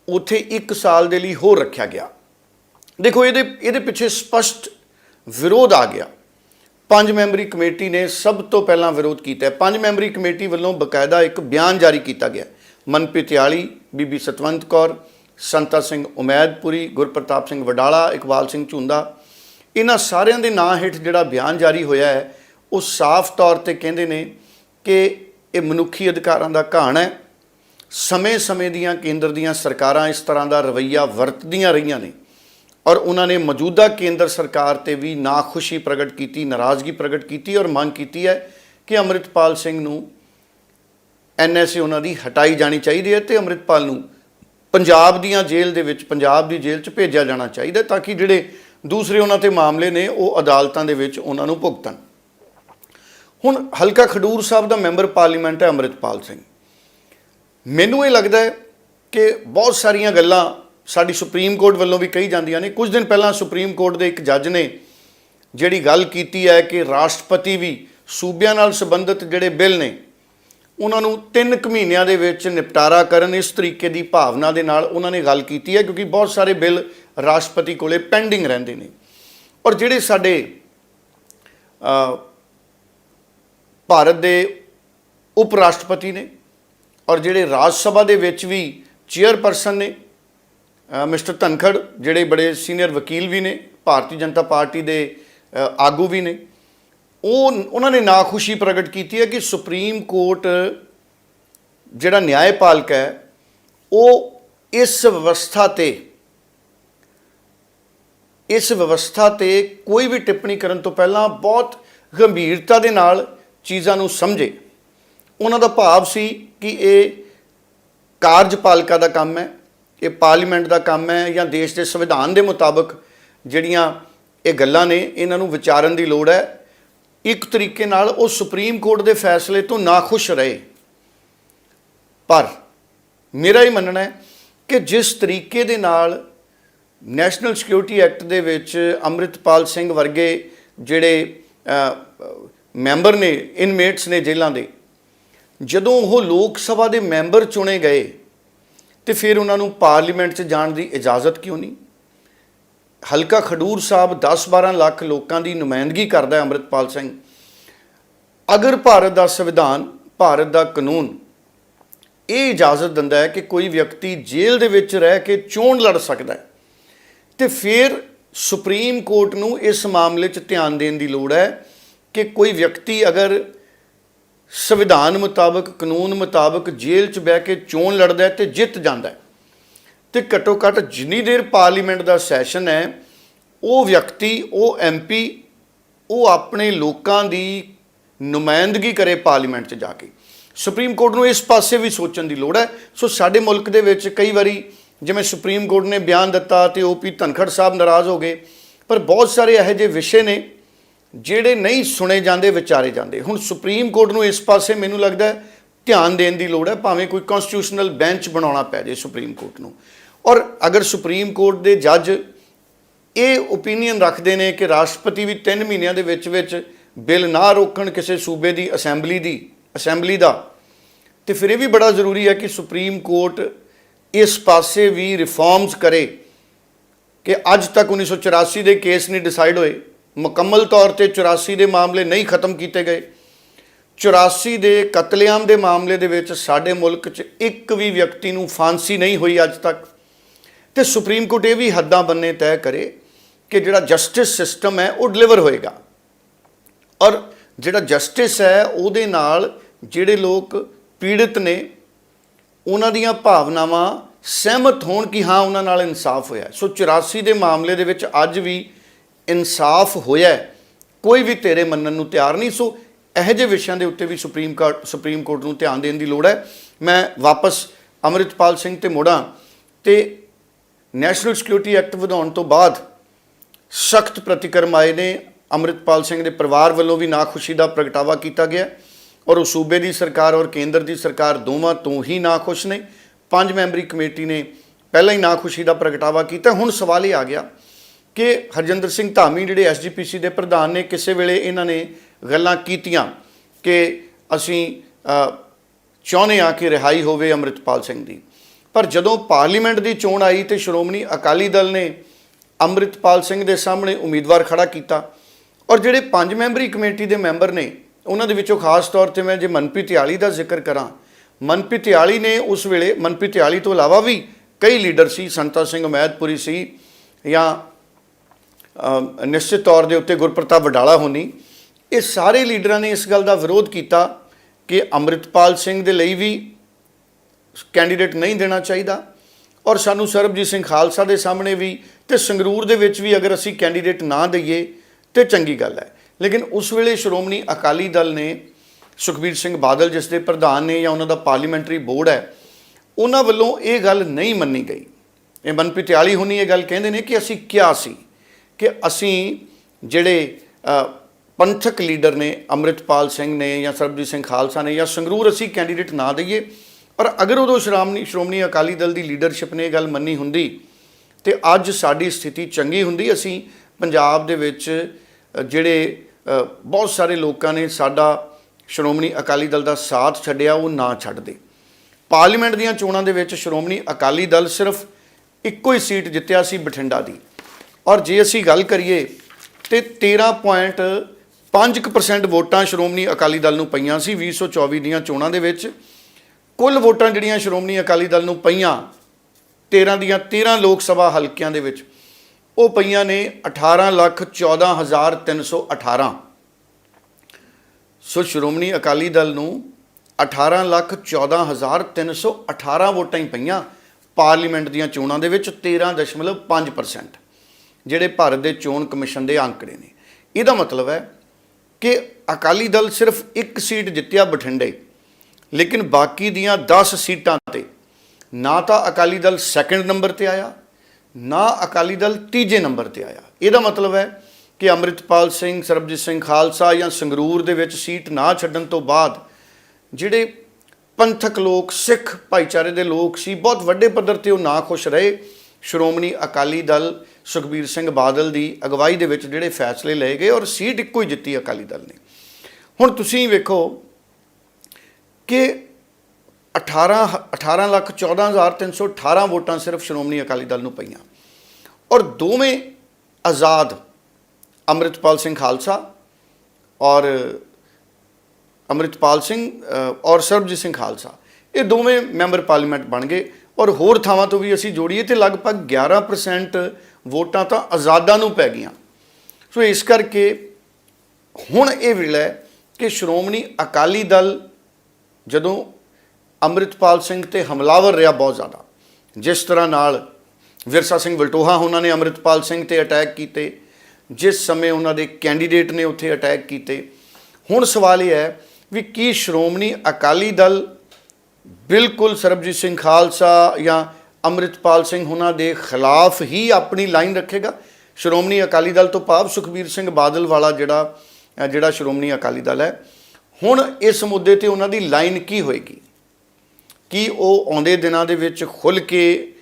ਉੱਥੇ 1 ਸਾਲ ਦੇ ਲਈ ਹੋਰ ਰੱਖਿਆ ਗਿਆ। ਦੇਖੋ, ਇਹਦੇ ਇਹਦੇ ਪਿੱਛੇ ਸਪਸ਼ਟ ਵਿਰੋਧ ਆ ਗਿਆ। ਪੰਜ ਮੈਂਬਰੀ ਕਮੇਟੀ ਨੇ ਸਭ ਤੋਂ ਪਹਿਲਾਂ ਵਿਰੋਧ ਕੀਤਾ ਪੰਜ ਮੈਂਬਰੀ ਕਮੇਟੀ ਵੱਲੋਂ ਬਕਾਇਦਾ ਇੱਕ ਬਿਆਨ ਜਾਰੀ ਕੀਤਾ ਗਿਆ ਮਨਪ੍ਰੀਤ ਯਾਲੀ ਬੀਬੀ ਸਤਵੰਤ ਕੌਰ, ਸੰਤਾ ਸਿੰਘ ਉਮੈਦਪੁਰੀ, ਗੁਰਪ੍ਰਤਾਪ ਸਿੰਘ ਵਡਾਲਾ, ਇਕਬਾਲ ਸਿੰਘ ਝੁੰਦਾ ਇਹਨਾਂ ਸਾਰਿਆਂ ਦੇ ਨਾਂ ਹੇਠ ਜਿਹੜਾ ਬਿਆਨ ਜਾਰੀ ਹੋਇਆ ਹੈ, ਉਹ ਸਾਫ਼ ਤੌਰ ਤੇ ਕਹਿੰਦੇ ਨੇ ਕਿ ਇਹ ਮਨੁੱਖੀ ਅਧਿਕਾਰਾਂ ਦਾ ਘਾਣ ਹੈ। ਸਮੇਂ-ਸਮੇਂ ਦੀਆਂ ਕੇਂਦਰ ਦੀਆਂ ਸਰਕਾਰਾਂ ਇਸ ਤਰ੍ਹਾਂ ਦਾ ਰਵੱਈਆ ਵਰਤਦੀਆਂ ਰਹੀਆਂ ਨੇ ਔਰ ਉਹਨਾਂ ਨੇ ਮੌਜੂਦਾ ਕੇਂਦਰ ਸਰਕਾਰ ਤੇ ਵੀ ਨਾਖੁਸ਼ੀ ਪ੍ਰਗਟ ਕੀਤੀ, ਨਾਰਾਜ਼ਗੀ ਪ੍ਰਗਟ ਕੀਤੀ ਔਰ ਮੰਗ ਕੀਤੀ ਹੈ ਕਿ ਅੰਮ੍ਰਿਤਪਾਲ ਸਿੰਘ ਨੂੰ ਐਨਐਸਏ ਉਹਨਾਂ ਦੀ ਹਟਾਈ ਜਾਣੀ ਚਾਹੀਦੀ ਹੈ ਤੇ ਅੰਮ੍ਰਿਤਪਾਲ ਨੂੰ ਪੰਜਾਬ ਦੀਆਂ ਜੇਲ੍ਹ ਦੇ ਵਿੱਚ, ਪੰਜਾਬ ਦੀ ਜੇਲ੍ਹ 'ਚ ਭੇਜਿਆ ਜਾਣਾ ਚਾਹੀਦਾ ਤਾਂ ਕਿ ਜਿਹੜੇ ਦੂਸਰੇ ਉਹਨਾਂ ਤੇ ਮਾਮਲੇ ਨੇ, ਉਹ ਅਦਾਲਤਾਂ ਦੇ ਵਿੱਚ ਉਹਨਾਂ ਨੂੰ ਭੁਗਤਣ। ਹੁਣ ਹਲਕਾ ਖਡੂਰ ਸਾਹਿਬ ਦਾ ਮੈਂਬਰ ਪਾਰਲੀਮੈਂਟ ਹੈ ਅੰਮ੍ਰਿਤਪਾਲ ਸਿੰਘ। ਮੈਨੂੰ ਇਹ ਲੱਗਦਾ ਹੈ ਕਿ ਬਹੁਤ ਸਾਰੀਆਂ ਗੱਲਾਂ ਸਾਡੀ ਸੁਪਰੀਮ ਕੋਰਟ ਵੱਲੋਂ ਵੀ ਕਹੀ ਜਾਂਦੀਆਂ ਨੇ। ਕੁਝ ਦਿਨ ਪਹਿਲਾਂ ਸੁਪਰੀਮ ਕੋਰਟ ਦੇ ਇੱਕ ਜੱਜ ਨੇ ਜਿਹੜੀ ਗੱਲ ਕੀਤੀ ਹੈ ਕਿ ਰਾਸ਼ਟਰਪਤੀ ਵੀ ਸੂਬਿਆਂ ਨਾਲ ਸੰਬੰਧਿਤ ਜਿਹੜੇ ਬਿੱਲ ਨੇ ਉਹਨਾਂ ਨੂੰ 3 ਕੁ ਮਹੀਨਿਆਂ ਦੇ ਵਿੱਚ ਨਿਪਟਾਰਾ ਕਰਨ, ਇਸ ਤਰੀਕੇ ਦੀ ਭਾਵਨਾ ਦੇ ਨਾਲ ਉਹਨਾਂ ਨੇ ਗੱਲ ਕੀਤੀ ਹੈ, ਕਿਉਂਕਿ ਬਹੁਤ ਸਾਰੇ ਬਿੱਲ ਰਾਸ਼ਟਰਪਤੀ ਕੋਲੇ ਪੈਂਡਿੰਗ ਰਹਿੰਦੇ ਨੇ। ਔਰ ਜਿਹੜੇ ਸਾਡੇ ਭਾਰਤ ਦੇ ਉਪ ਰਾਸ਼ਟਰਪਤੀ ਨੇ ਔਰ ਜਿਹੜੇ ਰਾਜ ਸਭਾ ਦੇ ਵਿੱਚ ਵੀ ਚੇਅਰਪਰਸਨ ਨੇ ਮਿਸਟਰ ਧਨਖੜ, ਜਿਹੜੇ ਬੜੇ ਸੀਨੀਅਰ ਵਕੀਲ ਵੀ ਨੇ, ਭਾਰਤੀ ਜਨਤਾ ਪਾਰਟੀ ਦੇ ਆਗੂ ਵੀ ਨੇ ਉਹ ਉਹਨਾਂ ਨੇ ਨਾਖੁਸ਼ੀ ਪ੍ਰਗਟ ਕੀਤੀ ਹੈ ਕਿ ਸੁਪਰੀਮ ਕੋਰਟ ਜਿਹੜਾ ਨਿਆਂਪਾਲਕ ਹੈ, ਉਹ ਇਸ ਵਿਵਸਥਾ ਤੇ, ਇਸ ਵਿਵਸਥਾ ਤੇ ਕੋਈ ਵੀ ਟਿੱਪਣੀ ਕਰਨ ਤੋਂ ਪਹਿਲਾਂ ਬਹੁਤ ਗੰਭੀਰਤਾ ਦੇ ਨਾਲ ਚੀਜ਼ਾਂ ਨੂੰ ਸਮਝੇ। ਉਹਨਾਂ ਦਾ ਭਾਵ ਸੀ ਕਿ ਇਹ ਕਾਰਜਪਾਲਿਕਾ ਦਾ ਕੰਮ ਹੈ, ਇਹ ਪਾਰਲੀਮੈਂਟ ਦਾ ਕੰਮ ਹੈ ਜਾਂ ਦੇਸ਼ ਦੇ ਸੰਵਿਧਾਨ ਦੇ ਮੁਤਾਬਕ ਜਿਹੜੀਆਂ ਇਹ ਗੱਲਾਂ ਨੇ, ਇਹਨਾਂ ਨੂੰ ਵਿਚਾਰਨ ਦੀ ਲੋੜ ਹੈ। ਇੱਕ ਤਰੀਕੇ ਨਾਲ ਉਹ ਸੁਪਰੀਮ ਕੋਰਟ ਦੇ ਫੈਸਲੇ ਤੋਂ ਨਾਖੁਸ਼ ਰਹੇ। ਪਰ ਮੇਰਾ ਹੀ ਮੰਨਣਾ ਹੈ ਕਿ ਜਿਸ ਤਰੀਕੇ ਦੇ ਨਾਲ ਨੈਸ਼ਨਲ ਸਿਕਿਉਰਿਟੀ ਐਕਟ ਦੇ ਵਿੱਚ ਅੰਮ੍ਰਿਤਪਾਲ ਸਿੰਘ ਵਰਗੇ ਜਿਹੜੇ ਮੈਂਬਰ ਨੇ, ਇਨਮੇਟਸ ਨੇ ਜੇਲ੍ਹਾਂ ਦੇ, ਜਦੋਂ ਉਹ ਲੋਕ ਸਭਾ ਦੇ ਮੈਂਬਰ ਚੁਣੇ ਗਏ ਤੇ ਫਿਰ ਉਹਨਾਂ ਨੂੰ ਪਾਰਲੀਮੈਂਟ 'ਚ ਜਾਣ ਦੀ ਇਜਾਜ਼ਤ ਕਿਉਂ ਨਹੀਂ? ਹਲਕਾ ਖਡੂਰ ਸਾਹਿਬ 10-12 ਲੱਖ ਲੋਕਾਂ ਦੀ ਨੁਮਾਇੰਦਗੀ ਕਰਦਾ ਹੈ ਅੰਮ੍ਰਿਤਪਾਲ ਸਿੰਘ। ਅਗਰ ਭਾਰਤ ਦਾ ਸੰਵਿਧਾਨ, ਭਾਰਤ ਦਾ ਕਾਨੂੰਨ ਇਹ ਇਜਾਜ਼ਤ ਦਿੰਦਾ ਹੈ ਕਿ ਕੋਈ ਵਿਅਕਤੀ ਜੇਲ੍ਹ ਦੇ ਵਿੱਚ ਰਹਿ ਕੇ ਚੋਣ ਲੜ ਸਕਦਾ ਹੈ, ਤੇ ਫਿਰ ਸੁਪਰੀਮ ਕੋਰਟ ਨੂੰ ਇਸ ਮਾਮਲੇ 'ਚ ਧਿਆਨ ਦੇਣ ਦੀ ਲੋੜ ਹੈ ਕਿ ਕੋਈ ਵਿਅਕਤੀ ਅਗਰ ਸੰਵਿਧਾਨ ਮੁਤਾਬਕ, ਕਾਨੂੰਨ ਮੁਤਾਬਕ ਜੇਲ੍ਹ 'ਚ ਬਹਿ ਕੇ ਚੋਣ ਲੜਦਾ ਹੈ ਤੇ ਜਿੱਤ ਜਾਂਦਾ ਹੈ। ਤੇ ਘੱਟੋ ਘੱਟ ਜਿੰਨੀ ਦੇਰ ਪਾਰਲੀਮੈਂਟ ਦਾ ਸੈਸ਼ਨ ਹੈ, ਉਹ ਵਿਅਕਤੀ, ਉਹ ਐਮਪੀ ਉਹ ਆਪਣੇ ਲੋਕਾਂ ਦੀ ਨੁਮਾਇੰਦਗੀ ਕਰੇ ਪਾਰਲੀਮੈਂਟ 'ਚ ਜਾ ਕੇ। ਸੁਪਰੀਮ ਕੋਰਟ ਨੂੰ ਇਸ ਪਾਸੇ ਵੀ ਸੋਚਣ ਦੀ ਲੋੜ ਹੈ। ਸੋ ਸਾਡੇ ਮੁਲਕ ਦੇ ਵਿੱਚ ਕਈ ਵਾਰੀ ਜਿਵੇਂ ਸੁਪਰੀਮ ਕੋਰਟ ਨੇ ਬਿਆਨ ਦਿੱਤਾ ਤੇ ਓਪੀ ਧਨਖੜ ਸਾਹਿਬ ਨਾਰਾਜ਼ ਹੋ ਗਏ, ਪਰ ਬਹੁਤ ਸਾਰੇ ਇਹੋ ਜਿਹੇ ਵਿਸ਼ੇ ਨੇ ਜਿਹੜੇ ਨਹੀਂ ਸੁਣੇ ਜਾਂਦੇ, ਵਿਚਾਰੇ ਜਾਂਦੇ। ਹੁਣ ਸੁਪਰੀਮ ਕੋਰਟ ਨੂੰ ਇਸ ਪਾਸੇ ਮੈਨੂੰ ਲੱਗਦਾ ਧਿਆਨ ਦੇਣ ਦੀ ਲੋੜ ਹੈ, ਭਾਵੇਂ ਕੋਈ ਕਨਸਟੀਟਿਊਸ਼ਨਲ ਬੈਂਚ ਬਣਾਉਣਾ ਪੈ ਜੇ ਸੁਪਰੀਮ ਕੋਰਟ ਨੂੰ। ਔਰ ਅਗਰ ਸੁਪਰੀਮ ਕੋਰਟ ਦੇ ਜੱਜ ਇਹ ਓਪੀਨੀਅਨ ਰੱਖਦੇ ਨੇ ਕਿ ਰਾਸ਼ਟਰਪਤੀ ਵੀ 3 ਮਹੀਨਿਆਂ ਦੇ ਵਿੱਚ ਵਿੱਚ ਬਿੱਲ ਨਾ ਰੋਕਣ ਕਿਸੇ ਸੂਬੇ ਦੀ ਅਸੈਂਬਲੀ ਦੀ, ਅਸੈਂਬਲੀ ਦਾ, ਤੇ ਫਿਰ ਇਹ ਵੀ ਬੜਾ ਜ਼ਰੂਰੀ ਹੈ ਕਿ ਸੁਪਰੀਮ ਕੋਰਟ ਇਸ ਪਾਸੇ ਵੀ ਰਿਫਾਰਮਸ ਕਰੇ ਕਿ ਅੱਜ ਤੱਕ 1984 ਦੇ ਕੇਸ ਨਹੀਂ ਡਿਸਾਈਡ ਹੋਏ। ਮੁਕੰਮਲ ਤੌਰ ਤੇ 84 ਦੇ ਮਾਮਲੇ ਨਹੀਂ ਖਤਮ ਕੀਤੇ ਗਏ। 84 ਦੇ ਕਤਲੇਆਮ ਦੇ ਮਾਮਲੇ ਦੇ ਵਿੱਚ ਸਾਡੇ ਮੁਲਕ 'ਚ ਇੱਕ ਵੀ ਵਿਅਕਤੀ ਨੂੰ ਫਾਂਸੀ ਨਹੀਂ ਹੋਈ ਅੱਜ ਤੱਕ। ਤੇ ਸੁਪਰੀਮ ਕੋਰਟ ਇਹ ਵੀ ਹੱਦਾਂ ਬੰਨੇ ਤੈਅ ਕਰੇ ਕਿ ਜਿਹੜਾ ਜਸਟਿਸ ਸਿਸਟਮ ਹੈ ਉਹ ਡਿਲੀਵਰ ਹੋਏਗਾ। ਔਰ ਜਿਹੜਾ ਜਸਟਿਸ ਹੈ ਉਹਦੇ ਨਾਲ ਜਿਹੜੇ ਲੋਕ ਪੀੜਿਤ ਨੇ, ਉਹਨਾਂ ਦੀਆਂ ਭਾਵਨਾਵਾਂ ਸਹਿਮਤ ਹੋਣ ਕਿ ਹਾਂ, ਉਹਨਾਂ ਨਾਲ ਇਨਸਾਫ ਹੋਇਆ ਸੋ 84 ਦੇ ਮਾਮਲੇ ਦੇ ਵਿੱਚ ਅੱਜ ਵੀ ਇਨਸਾਫ ਹੋਇਆ ਕੋਈ ਵੀ ਤੇਰੇ ਮੰਨਣ ਨੂੰ ਤਿਆਰ ਨਹੀਂ। ਸੋ ਇਹੋ ਜਿਹੇ ਵਿਸ਼ਿਆਂ ਦੇ ਉੱਤੇ ਵੀ ਸੁਪਰੀਮ ਕੋਰਟ ਸੁਪਰੀਮ ਕੋਰਟ ਨੂੰ ਧਿਆਨ ਦੇਣ ਦੀ ਲੋੜ ਹੈ। ਮੈਂ ਵਾਪਸ ਅਮਰਿਤਪਾਲ ਸਿੰਘ ਤੇ ਮੋੜਾਂ ਤੇ ਨੈਸ਼ਨਲ ਸਿਕਿਉਰਿਟੀ ਐਕਟ ਵਧਾਉਣ ਤੋਂ ਬਾਅਦ ਸਖਤ ਪ੍ਰਤੀਕਰਮ ਆਏ ਨੇ। ਅੰਮ੍ਰਿਤਪਾਲ ਸਿੰਘ ਦੇ ਪਰਿਵਾਰ ਵੱਲੋਂ ਵੀ ਨਾਖੁਸ਼ੀ ਦਾ ਪ੍ਰਗਟਾਵਾ ਕੀਤਾ ਗਿਆ ਔਰ ਉਹ ਸੂਬੇ ਦੀ ਸਰਕਾਰ ਔਰ ਕੇਂਦਰ ਦੀ ਸਰਕਾਰ ਦੋਵਾਂ ਤੋਂ ਹੀ ਨਾਖੁਸ਼ ਨੇ। ਪੰਜ ਮੈਂਬਰੀ ਕਮੇਟੀ ਨੇ ਪਹਿਲਾਂ ਹੀ ਨਾਖੁਸ਼ੀ ਦਾ ਪ੍ਰਗਟਾਵਾ ਕੀਤਾ। ਹੁਣ ਸਵਾਲ ਇਹ ਆ ਗਿਆ ਕਿ ਹਰਜਿੰਦਰ ਸਿੰਘ ਧਾਮੀ ਜਿਹੜੇ ਐਸਜੀਪੀਸੀ ਦੇ ਪ੍ਰਧਾਨ ਨੇ, ਕਿਸੇ ਵੇਲੇ ਇਹਨਾਂ ਨੇ ਗੱਲਾਂ ਕੀਤੀਆਂ ਕਿ ਅਸੀਂ ਚਾਹੁੰਦੇ ਆ ਕਿ ਰਿਹਾਈ ਹੋਵੇ ਅੰਮ੍ਰਿਤਪਾਲ ਸਿੰਘ ਦੀ। ਪਰ ਜਦੋਂ ਪਾਰਲੀਮੈਂਟ ਦੀ ਚੋਣ ਆਈ ਤੇ ਸ਼੍ਰੋਮਣੀ ਅਕਾਲੀ ਦਲ ਨੇ ਅੰਮ੍ਰਿਤਪਾਲ ਸਿੰਘ ਦੇ ਸਾਹਮਣੇ ਉਮੀਦਵਾਰ ਖੜਾ ਕੀਤਾ ਔਰ ਜਿਹੜੇ ਪੰਜ ਮੈਂਬਰੀ ਕਮੇਟੀ ਦੇ ਮੈਂਬਰ ਨੇ, ਉਹਨਾਂ ਦੇ ਵਿੱਚੋਂ ਖਾਸ ਤੌਰ ਤੇ ਮੈਂ ਜੇ ਮਨਪ੍ਰੀਤ ਤਿਆਲੀ ਦਾ ਜ਼ਿਕਰ ਕਰਾਂ, ਮਨਪ੍ਰੀਤ ਤਿਆਲੀ ਨੇ ਉਸ ਵੇਲੇ, ਮਨਪ੍ਰੀਤ ਤਿਆਲੀ ਤੋਂ ਇਲਾਵਾ ਵੀ ਕਈ ਲੀਡਰ ਸੀ, ਸੰਤਾ ਸਿੰਘ ਅਮੈਦਪੁਰੀ ਸੀ ਜਾਂ ਨਿਸ਼ਚਿਤ ਤੌਰ ਦੇ ਉੱਤੇ ਗੁਰਪ੍ਰਤਾਪ ਵਡਾਲਾ ਹੋਣੀ, ਇਹ ਸਾਰੇ ਲੀਡਰਾਂ ਨੇ ਇਸ ਗੱਲ ਦਾ ਵਿਰੋਧ ਕੀਤਾ ਕਿ ਅੰਮ੍ਰਿਤਪਾਲ ਸਿੰਘ ਦੇ ਲਈ ਵੀ ਕੈਂਡੀਡੇਟ ਨਹੀਂ ਦੇਣਾ ਚਾਹੀਦਾ। ਔਰ ਸਾਨੂੰ ਸਰਬਜੀਤ ਸਿੰਘ ਖਾਲਸਾ ਦੇ ਸਾਹਮਣੇ ਵੀ ਤੇ ਸੰਗਰੂਰ ਦੇ ਵਿੱਚ ਵੀ ਅਗਰ ਅਸੀਂ ਕੈਂਡੀਡੇਟ ਨਾ ਦਈਏ, ਤੇ ਚੰਗੀ ਗੱਲ ਹੈ। ਲੇਕਿਨ ਉਸ ਵੇਲੇ ਸ਼੍ਰੋਮਣੀ ਅਕਾਲੀ ਦਲ ਨੇ ਸੁਖਬੀਰ ਸਿੰਘ ਬਾਦਲ, ਜਿਸ ਦੇ ਪ੍ਰਧਾਨ ਨੇ ਜਾਂ ਉਹਨਾਂ ਦਾ ਪਾਰਲੀਮੈਂਟਰੀ ਬੋਰਡ ਹੈ, ਉਹਨਾਂ ਵੱਲੋਂ ਇਹ ਗੱਲ ਨਹੀਂ ਮੰਨੀ ਗਈ। ਇਹ ਮਨਪ੍ਰੀਤ ਤਿਆਲੀ ਹੁਣੀ ਇਹ ਗੱਲ ਕਹਿੰਦੇ ਨੇ ਕਿ ਅਸੀਂ ਕਿਹਾ ਸੀ ਕਿ ਅਸੀਂ ਜਿਹੜੇ ਪੰਥਕ ਲੀਡਰ ਨੇ, ਅੰਮ੍ਰਿਤਪਾਲ ਸਿੰਘ ਨੇ ਜਾਂ ਸਰਬਜੀਤ ਸਿੰਘ ਖਾਲਸਾ ਨੇ ਜਾਂ ਸੰਗਰੂਰ ਅਸੀਂ ਕੈਂਡੀਡੇਟ ਨਾ ਦਈਏ ਪਰ ਅਗਰ ਉਦੋਂ ਸ਼੍ਰੋਮਣੀ ਸ਼੍ਰੋਮਣੀ ਅਕਾਲੀ ਦਲ ਦੀ ਲੀਡਰਸ਼ਿਪ ਨੇ ਇਹ ਗੱਲ ਮੰਨੀ ਹੁੰਦੀ ਤੇ ਅੱਜ ਸਾਡੀ ਸਥਿਤੀ ਚੰਗੀ ਹੁੰਦੀ, ਅਸੀਂ ਪੰਜਾਬ ਦੇ ਵਿੱਚ ਜਿਹੜੇ ਬਹੁਤ ਸਾਰੇ ਲੋਕਾਂ ਨੇ ਸਾਡਾ ਸ਼੍ਰੋਮਣੀ ਅਕਾਲੀ ਦਲ ਦਾ ਸਾਥ ਛੱਡਿਆ, ਉਹ ਨਾ ਛੱਡਦੇ। ਪਾਰਲੀਮੈਂਟ ਦੀਆਂ ਚੋਣਾਂ ਦੇ ਵਿੱਚ ਸ਼੍ਰੋਮਣੀ ਅਕਾਲੀ ਦਲ ਸਿਰਫ ਇੱਕੋ ਹੀ ਸੀਟ ਜਿੱਤਿਆ ਸੀ ਬਠਿੰਡਾ ਦੀ। ਔਰ ਜੇ ਅਸੀਂ ਗੱਲ ਕਰੀਏ ਤੇ 13.5% ਵੋਟਾਂ ਸ਼੍ਰੋਮਣੀ ਅਕਾਲੀ ਦਲ ਨੂੰ ਪਈਆਂ ਸੀ 2024 ਦੀਆਂ ਚੋਣਾਂ ਦੇ ਵਿੱਚ। ਕੁੱਲ ਵੋਟਾਂ ਜਿਹੜੀਆਂ ਸ਼੍ਰੋਮਣੀ ਅਕਾਲੀ ਦਲ ਨੂੰ ਪਈਆਂ 13 ਦੀਆਂ 13 ਲੋਕ ਸਭਾ ਹਲਕਿਆਂ ਦੇ ਵਿੱਚ, ਉਹ ਪਈਆਂ ਨੇ 18 ਲੱਖ 14318 ਸੋ ਸ਼੍ਰੋਮਣੀ ਅਕਾਲੀ ਦਲ ਨੂੰ 18 ਲੱਖ 14318 ਵੋਟਾਂ ਹੀ ਪਈਆਂ ਪਾਰਲੀਮੈਂਟ ਦੀਆਂ ਚੋਣਾਂ ਦੇ ਵਿੱਚ 13.5% ਜਿਹੜੇ ਭਾਰਤ ਦੇ ਚੋਣ ਕਮਿਸ਼ਨ ਦੇ ਅੰਕੜੇ ਨੇ। ਇਹਦਾ ਮਤਲਬ ਹੈ ਕਿ ਅਕਾਲੀ ਦਲ ਸਿਰਫ ਇੱਕ ਸੀਟ ਜਿੱਤਿਆ ਬਠਿੰਡੇ। ਲੇਕਿਨ ਬਾਕੀ ਦੀਆਂ 10 ਸੀਟਾਂ ਤੇ ਨਾ ਤਾਂ ਅਕਾਲੀ ਦਲ ਸੈਕੰਡ ਨੰਬਰ ਤੇ ਆਇਆ, ਨਾ ਅਕਾਲੀ ਦਲ ਤੀਜੇ ਨੰਬਰ ਤੇ ਆਇਆ। ਇਹਦਾ ਮਤਲਬ ਹੈ ਕਿ ਅੰਮ੍ਰਿਤਪਾਲ ਸਿੰਘ, ਸਰਬਜੀਤ ਸਿੰਘ ਖਾਲਸਾ ਜਾਂ ਸੰਗਰੂਰ ਦੇ ਵਿੱਚ ਸੀਟ ਨਾ ਛੱਡਣ ਤੋਂ ਬਾਅਦ ਜਿਹੜੇ ਪੰਥਕ ਲੋਕ, ਸਿੱਖ ਭਾਈਚਾਰੇ ਦੇ ਲੋਕ ਸੀ, ਬਹੁਤ ਵੱਡੇ ਪੱਧਰ ਤੇ ਉਹ ਨਾ ਖੁਸ਼ ਰਹੇ। ਸ਼੍ਰੋਮਣੀ ਅਕਾਲੀ ਦਲ ਸੁਖਬੀਰ ਸਿੰਘ ਬਾਦਲ ਦੀ ਅਗਵਾਈ ਦੇ ਵਿੱਚ ਜਿਹੜੇ ਫੈਸਲੇ ਲਏ ਗਏ ਔਰ ਸੀਟ ਇੱਕੋ ਹੀ ਜਿੱਤੀ ਅਕਾਲੀ ਦਲ ਨੇ। ਹੁਣ ਤੁਸੀਂ ਵੇਖੋ ਕਿ 18 18 ਲੱਖ 14318 ਵੋਟਾਂ ਸਿਰਫ ਸ਼੍ਰੋਮਣੀ ਅਕਾਲੀ ਦਲ ਨੂੰ ਪਈਆਂ। ਔਰ ਦੋਵੇਂ ਆਜ਼ਾਦ ਅੰਮ੍ਰਿਤਪਾਲ ਸਿੰਘ ਖਾਲਸਾ ਔਰ ਅੰਮ੍ਰਿਤਪਾਲ ਸਿੰਘ ਔਰ ਸਰਬਜੀਤ ਸਿੰਘ ਖਾਲਸਾ, ਇਹ ਦੋਵੇਂ ਮੈਂਬਰ ਪਾਰਲੀਮੈਂਟ ਬਣ ਗਏ। ਔਰ ਹੋਰ ਥਾਵਾਂ ਤੋਂ ਵੀ ਅਸੀਂ ਜੋੜੀਏ ਤੇ ਲਗਭਗ 11% ਵੋਟਾਂ ਤਾਂ ਆਜ਼ਾਦਾਂ ਨੂੰ ਪੈ ਗਈਆਂ। ਸੋ ਇਸ ਕਰਕੇ ਹੁਣ ਇਹ ਵੇਲਾ ਹੈ ਕਿ ਸ਼੍ਰੋਮਣੀ ਅਕਾਲੀ ਦਲ ਜਦੋਂ ਅੰਮ੍ਰਿਤਪਾਲ ਸਿੰਘ ਤੇ ਹਮਲਾਵਰ ਰਿਹਾ ਬਹੁਤ ਜ਼ਿਆਦਾ, ਜਿਸ ਤਰ੍ਹਾਂ ਨਾਲ ਵਿਰਸਾ ਸਿੰਘ ਵਲਟੋਹਾ ਉਹਨਾਂ ਨੇ ਅੰਮ੍ਰਿਤਪਾਲ ਸਿੰਘ ਤੇ ਅਟੈਕ ਕੀਤੇ, ਜਿਸ ਸਮੇਂ ਉਹਨਾਂ ਦੇ ਕੈਂਡੀਡੇਟ ਨੇ ਉੱਥੇ ਅਟੈਕ ਕੀਤੇ। ਹੁਣ ਸਵਾਲ ਇਹ ਹੈ ਵੀ ਕੀ ਸ਼੍ਰੋਮਣੀ ਅਕਾਲੀ ਦਲ ਬਿਲਕੁਲ ਸਰਬਜੀਤ ਸਿੰਘ ਖਾਲਸਾ ਜਾਂ ਅੰਮ੍ਰਿਤਪਾਲ ਸਿੰਘ ਉਹਨਾਂ ਦੇ ਖਿਲਾਫ ਹੀ ਆਪਣੀ ਲਾਈਨ ਰੱਖੇਗਾ? ਸ਼੍ਰੋਮਣੀ ਅਕਾਲੀ ਦਲ ਤੋਂ ਭਾਵ ਸੁਖਬੀਰ ਸਿੰਘ ਬਾਦਲ ਵਾਲਾ ਜਿਹੜਾ ਜਿਹੜਾ ਸ਼੍ਰੋਮਣੀ ਅਕਾਲੀ ਦਲ ਹੈ ਹੁਣ ਇਸ ਮੁੱਦੇ ਤੇ ਉਹਨਾਂ ਦੀ ਲਾਈਨ ਕੀ ਹੋਏਗੀ? ਕੀ ਉਹ ਆਉਂਦੇ ਦਿਨਾਂ ਦੇ ਵਿੱਚ ਖੁੱਲ ਕੇ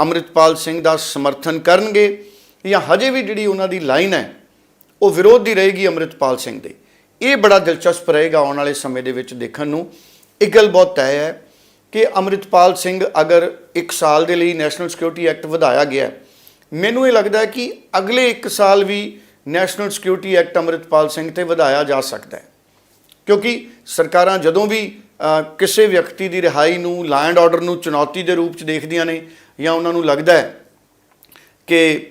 ਅੰਮ੍ਰਿਤਪਾਲ ਸਿੰਘ ਦਾ ਸਮਰਥਨ ਕਰਨਗੇ? ਜਾਂ ਹਜੇ ਵੀ ਜਿਹੜੀ ਉਹਨਾਂ ਦੀ ਲਾਈਨ ਹੈ, ਉਹ ਵਿਰੋਧ ਦੀ ਰਹੇਗੀ ਅੰਮ੍ਰਿਤਪਾਲ ਸਿੰਘ ਦੇ? ਇਹ ਬੜਾ ਦਿਲਚਸਪ ਰਹੇਗਾ ਆਉਣ ਵਾਲੇ ਸਮੇਂ ਦੇ ਵਿੱਚ ਦੇਖਣ ਨੂੰ। ਇੱਕ ਗੱਲ ਬਹੁਤ ਤੈਅ ਹੈ ਕਿ ਅੰਮ੍ਰਿਤਪਾਲ ਸਿੰਘ ਅਗਰ 1 ਸਾਲ ਦੇ ਲਈ ਨੈਸ਼ਨਲ ਸਿਕਿਉਰਿਟੀ ਐਕਟ ਵਧਾਇਆ ਗਿਆ ਮੈਨੂੰ ਇਹ ਲੱਗਦਾ ਕਿ ਅਗਲੇ 1 ਸਾਲ ਵੀ national security act Amritpal Singh ਤੇ ਵਧਾਇਆ ਜਾ ਸਕਦਾ ਹੈ। ਕਿਉਂਕਿ ਸਰਕਾਰਾਂ ਜਦੋਂ ਵੀ ਕਿਸੇ ਵਿਅਕਤੀ ਦੀ ਰਿਹਾਈ ਨੂੰ ਲੈਂਡ ਐਂਡ ਆਰਡਰ ਨੂੰ ਚੁਣੌਤੀ ਦੇ ਰੂਪ 'ਚ ਦੇਖਦੀਆਂ ਨੇ ਜਾਂ ਉਹਨਾਂ ਨੂੰ ਲੱਗਦਾ ਹੈ ਕਿ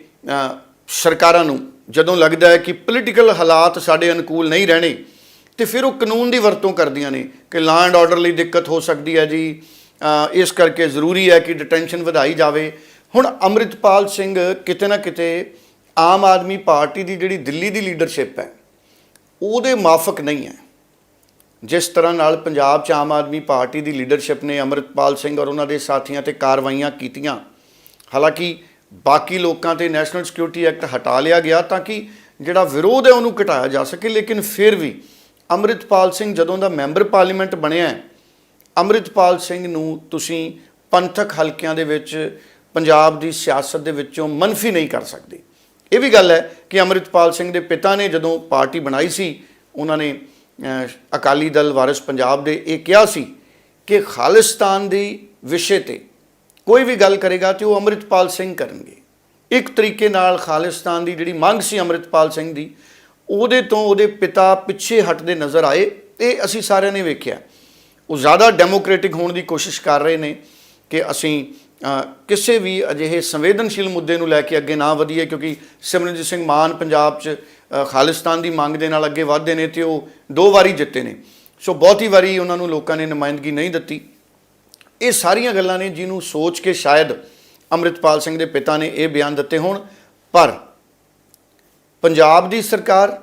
ਸਰਕਾਰਾਂ ਨੂੰ ਜਦੋਂ ਲੱਗਦਾ ਹੈ ਕਿ ਪੋਲੀਟੀਕਲ ਹਾਲਾਤ ਸਾਡੇ ਅਨੁਕੂਲ ਨਹੀਂ ਰਹਿਣੇ, ਤੇ ਫਿਰ ਉਹ ਕਾਨੂੰਨ ਦੀ ਵਰਤੋਂ ਕਰਦੀਆਂ ਨੇ ਕਿ ਲੈਂਡ ਐਂਡ ਆਰਡਰ ਲਈ ਦਿੱਕਤ ਹੋ ਸਕਦੀ ਹੈ ਜੀ ਇਸ ਕਰਕੇ ਜ਼ਰੂਰੀ ਹੈ ਕਿ ਡਿਟੈਂਸ਼ਨ ਵਧਾਈ ਜਾਵੇ। ਹੁਣ ਅੰਮ੍ਰਿਤਪਾਲ ਸਿੰਘ ਕਿਤੇ ਨਾ ਕਿਤੇ ਆਮ ਆਦਮੀ ਪਾਰਟੀ ਦੀ ਜਿਹੜੀ ਦਿੱਲੀ ਦੀ ਲੀਡਰਸ਼ਿਪ ਹੈ, ਉਹਦੇ ਮਾਫਕ ਨਹੀਂ ਹੈ। ਜਿਸ ਤਰ੍ਹਾਂ ਨਾਲ ਪੰਜਾਬ 'ਚ ਆਮ ਆਦਮੀ ਪਾਰਟੀ ਦੀ ਲੀਡਰਸ਼ਿਪ ਨੇ ਅੰਮ੍ਰਿਤਪਾਲ ਸਿੰਘ ਔਰ ਉਹਨਾਂ ਦੇ ਸਾਥੀਆਂ ਤੇ ਕਾਰਵਾਈਆਂ ਕੀਤੀਆਂ। ਹਾਲਾਂਕਿ ਬਾਕੀ ਲੋਕਾਂ ਤੇ ਨੈਸ਼ਨਲ ਸਿਕਿਉਰਿਟੀ ਐਕਟ ਹਟਾ ਲਿਆ ਗਿਆ ਤਾਂ ਕਿ ਜਿਹੜਾ ਵਿਰੋਧ ਹੈ ਉਹਨੂੰ ਘਟਾਇਆ ਜਾ ਸਕੇ ਲੇਕਿਨ ਫਿਰ ਵੀ ਅੰਮ੍ਰਿਤਪਾਲ ਸਿੰਘ ਜਦੋਂ ਦਾ ਮੈਂਬਰ ਪਾਰਲੀਮੈਂਟ ਬਣਿਆ ਹੈ, ਅੰਮ੍ਰਿਤਪਾਲ ਸਿੰਘ ਨੂੰ ਤੁਸੀਂ ਪੰਥਕ ਹਲਕਿਆਂ ਦੇ ਵਿੱਚ ਪੰਜਾਬ ਦੀ ਸਿਆਸਤ ਦੇ ਵਿੱਚੋਂ ਮੰਨਫੀ ਨਹੀਂ ਕਰ ਸਕਦੇ। ਇਹ ਵੀ ਗੱਲ ਹੈ ਕਿ ਅੰਮ੍ਰਿਤਪਾਲ ਸਿੰਘ ਦੇ ਪਿਤਾ ਨੇ ਜਦੋਂ ਪਾਰਟੀ ਬਣਾਈ ਸੀ ਉਹਨਾਂ ਨੇ ਅਕਾਲੀ ਦਲ ਵਾਰਿਸ ਪੰਜਾਬ ਦੇ ਇਹ ਕਿਹਾ ਸੀ ਕਿ ਖਾਲਿਸਤਾਨ ਦੀ ਵਿਸ਼ੇ ਤੇ ਕੋਈ ਵੀ ਗੱਲ ਕਰੇਗਾ ਤੇ ਉਹ ਅੰਮ੍ਰਿਤਪਾਲ ਸਿੰਘ ਕਰਨਗੇ। ਇੱਕ ਤਰੀਕੇ ਨਾਲ ਖਾਲਿਸਤਾਨ ਦੀ ਜਿਹੜੀ ਮੰਗ ਸੀ ਅੰਮ੍ਰਿਤਪਾਲ ਸਿੰਘ ਦੀ, ਉਹਦੇ ਤੋਂ ਉਹਦੇ ਪਿਤਾ ਪਿੱਛੇ ਹਟਦੇ ਨਜ਼ਰ ਆਏ। ਇਹ ਅਸੀਂ ਸਾਰਿਆਂ ਨੇ ਵੇਖਿਆ। ਉਹ ਜ਼ਿਆਦਾ ਡੈਮੋਕ੍ਰੈਟਿਕ ਹੋਣ ਦੀ ਕੋਸ਼ਿਸ਼ ਕਰ ਰਹੇ ਨੇ ਕਿ ਅਸੀਂ ਕਿਸੇ ਵੀ ਅਜਿਹੇ ਸੰਵੇਦਨਸ਼ੀਲ ਮੁੱਦੇ ਨੂੰ ਲੈ ਕੇ ਅੱਗੇ ਨਾ ਵਧੀਏ, ਕਿਉਂਕਿ ਸਿਮਰਨਜੀਤ ਸਿੰਘ ਮਾਨ ਪੰਜਾਬ 'ਚ ਖਾਲਿਸਤਾਨ ਦੀ ਮੰਗ ਦੇ ਨਾਲ ਅੱਗੇ ਵਧਦੇ ਨੇ ਤੇ ਉਹ ਦੋ ਵਾਰੀ ਜਿੱਤੇ ਨੇ। ਸੋ ਬਹੁਤੀ ਵਾਰੀ ਉਹਨਾਂ ਨੂੰ ਲੋਕਾਂ ਨੇ ਨੁਮਾਇੰਦਗੀ ਨਹੀਂ ਦਿੱਤੀ। ਇਹ ਸਾਰੀਆਂ ਗੱਲਾਂ ਨੇ ਜਿਹਨੂੰ ਸੋਚ ਕੇ ਸ਼ਾਇਦ ਅੰਮ੍ਰਿਤਪਾਲ ਸਿੰਘ ਦੇ ਪਿਤਾ ਨੇ ਇਹ ਬਿਆਨ ਦਿੱਤੇ ਹੋਣ। ਪਰ ਪੰਜਾਬ ਦੀ ਸਰਕਾਰ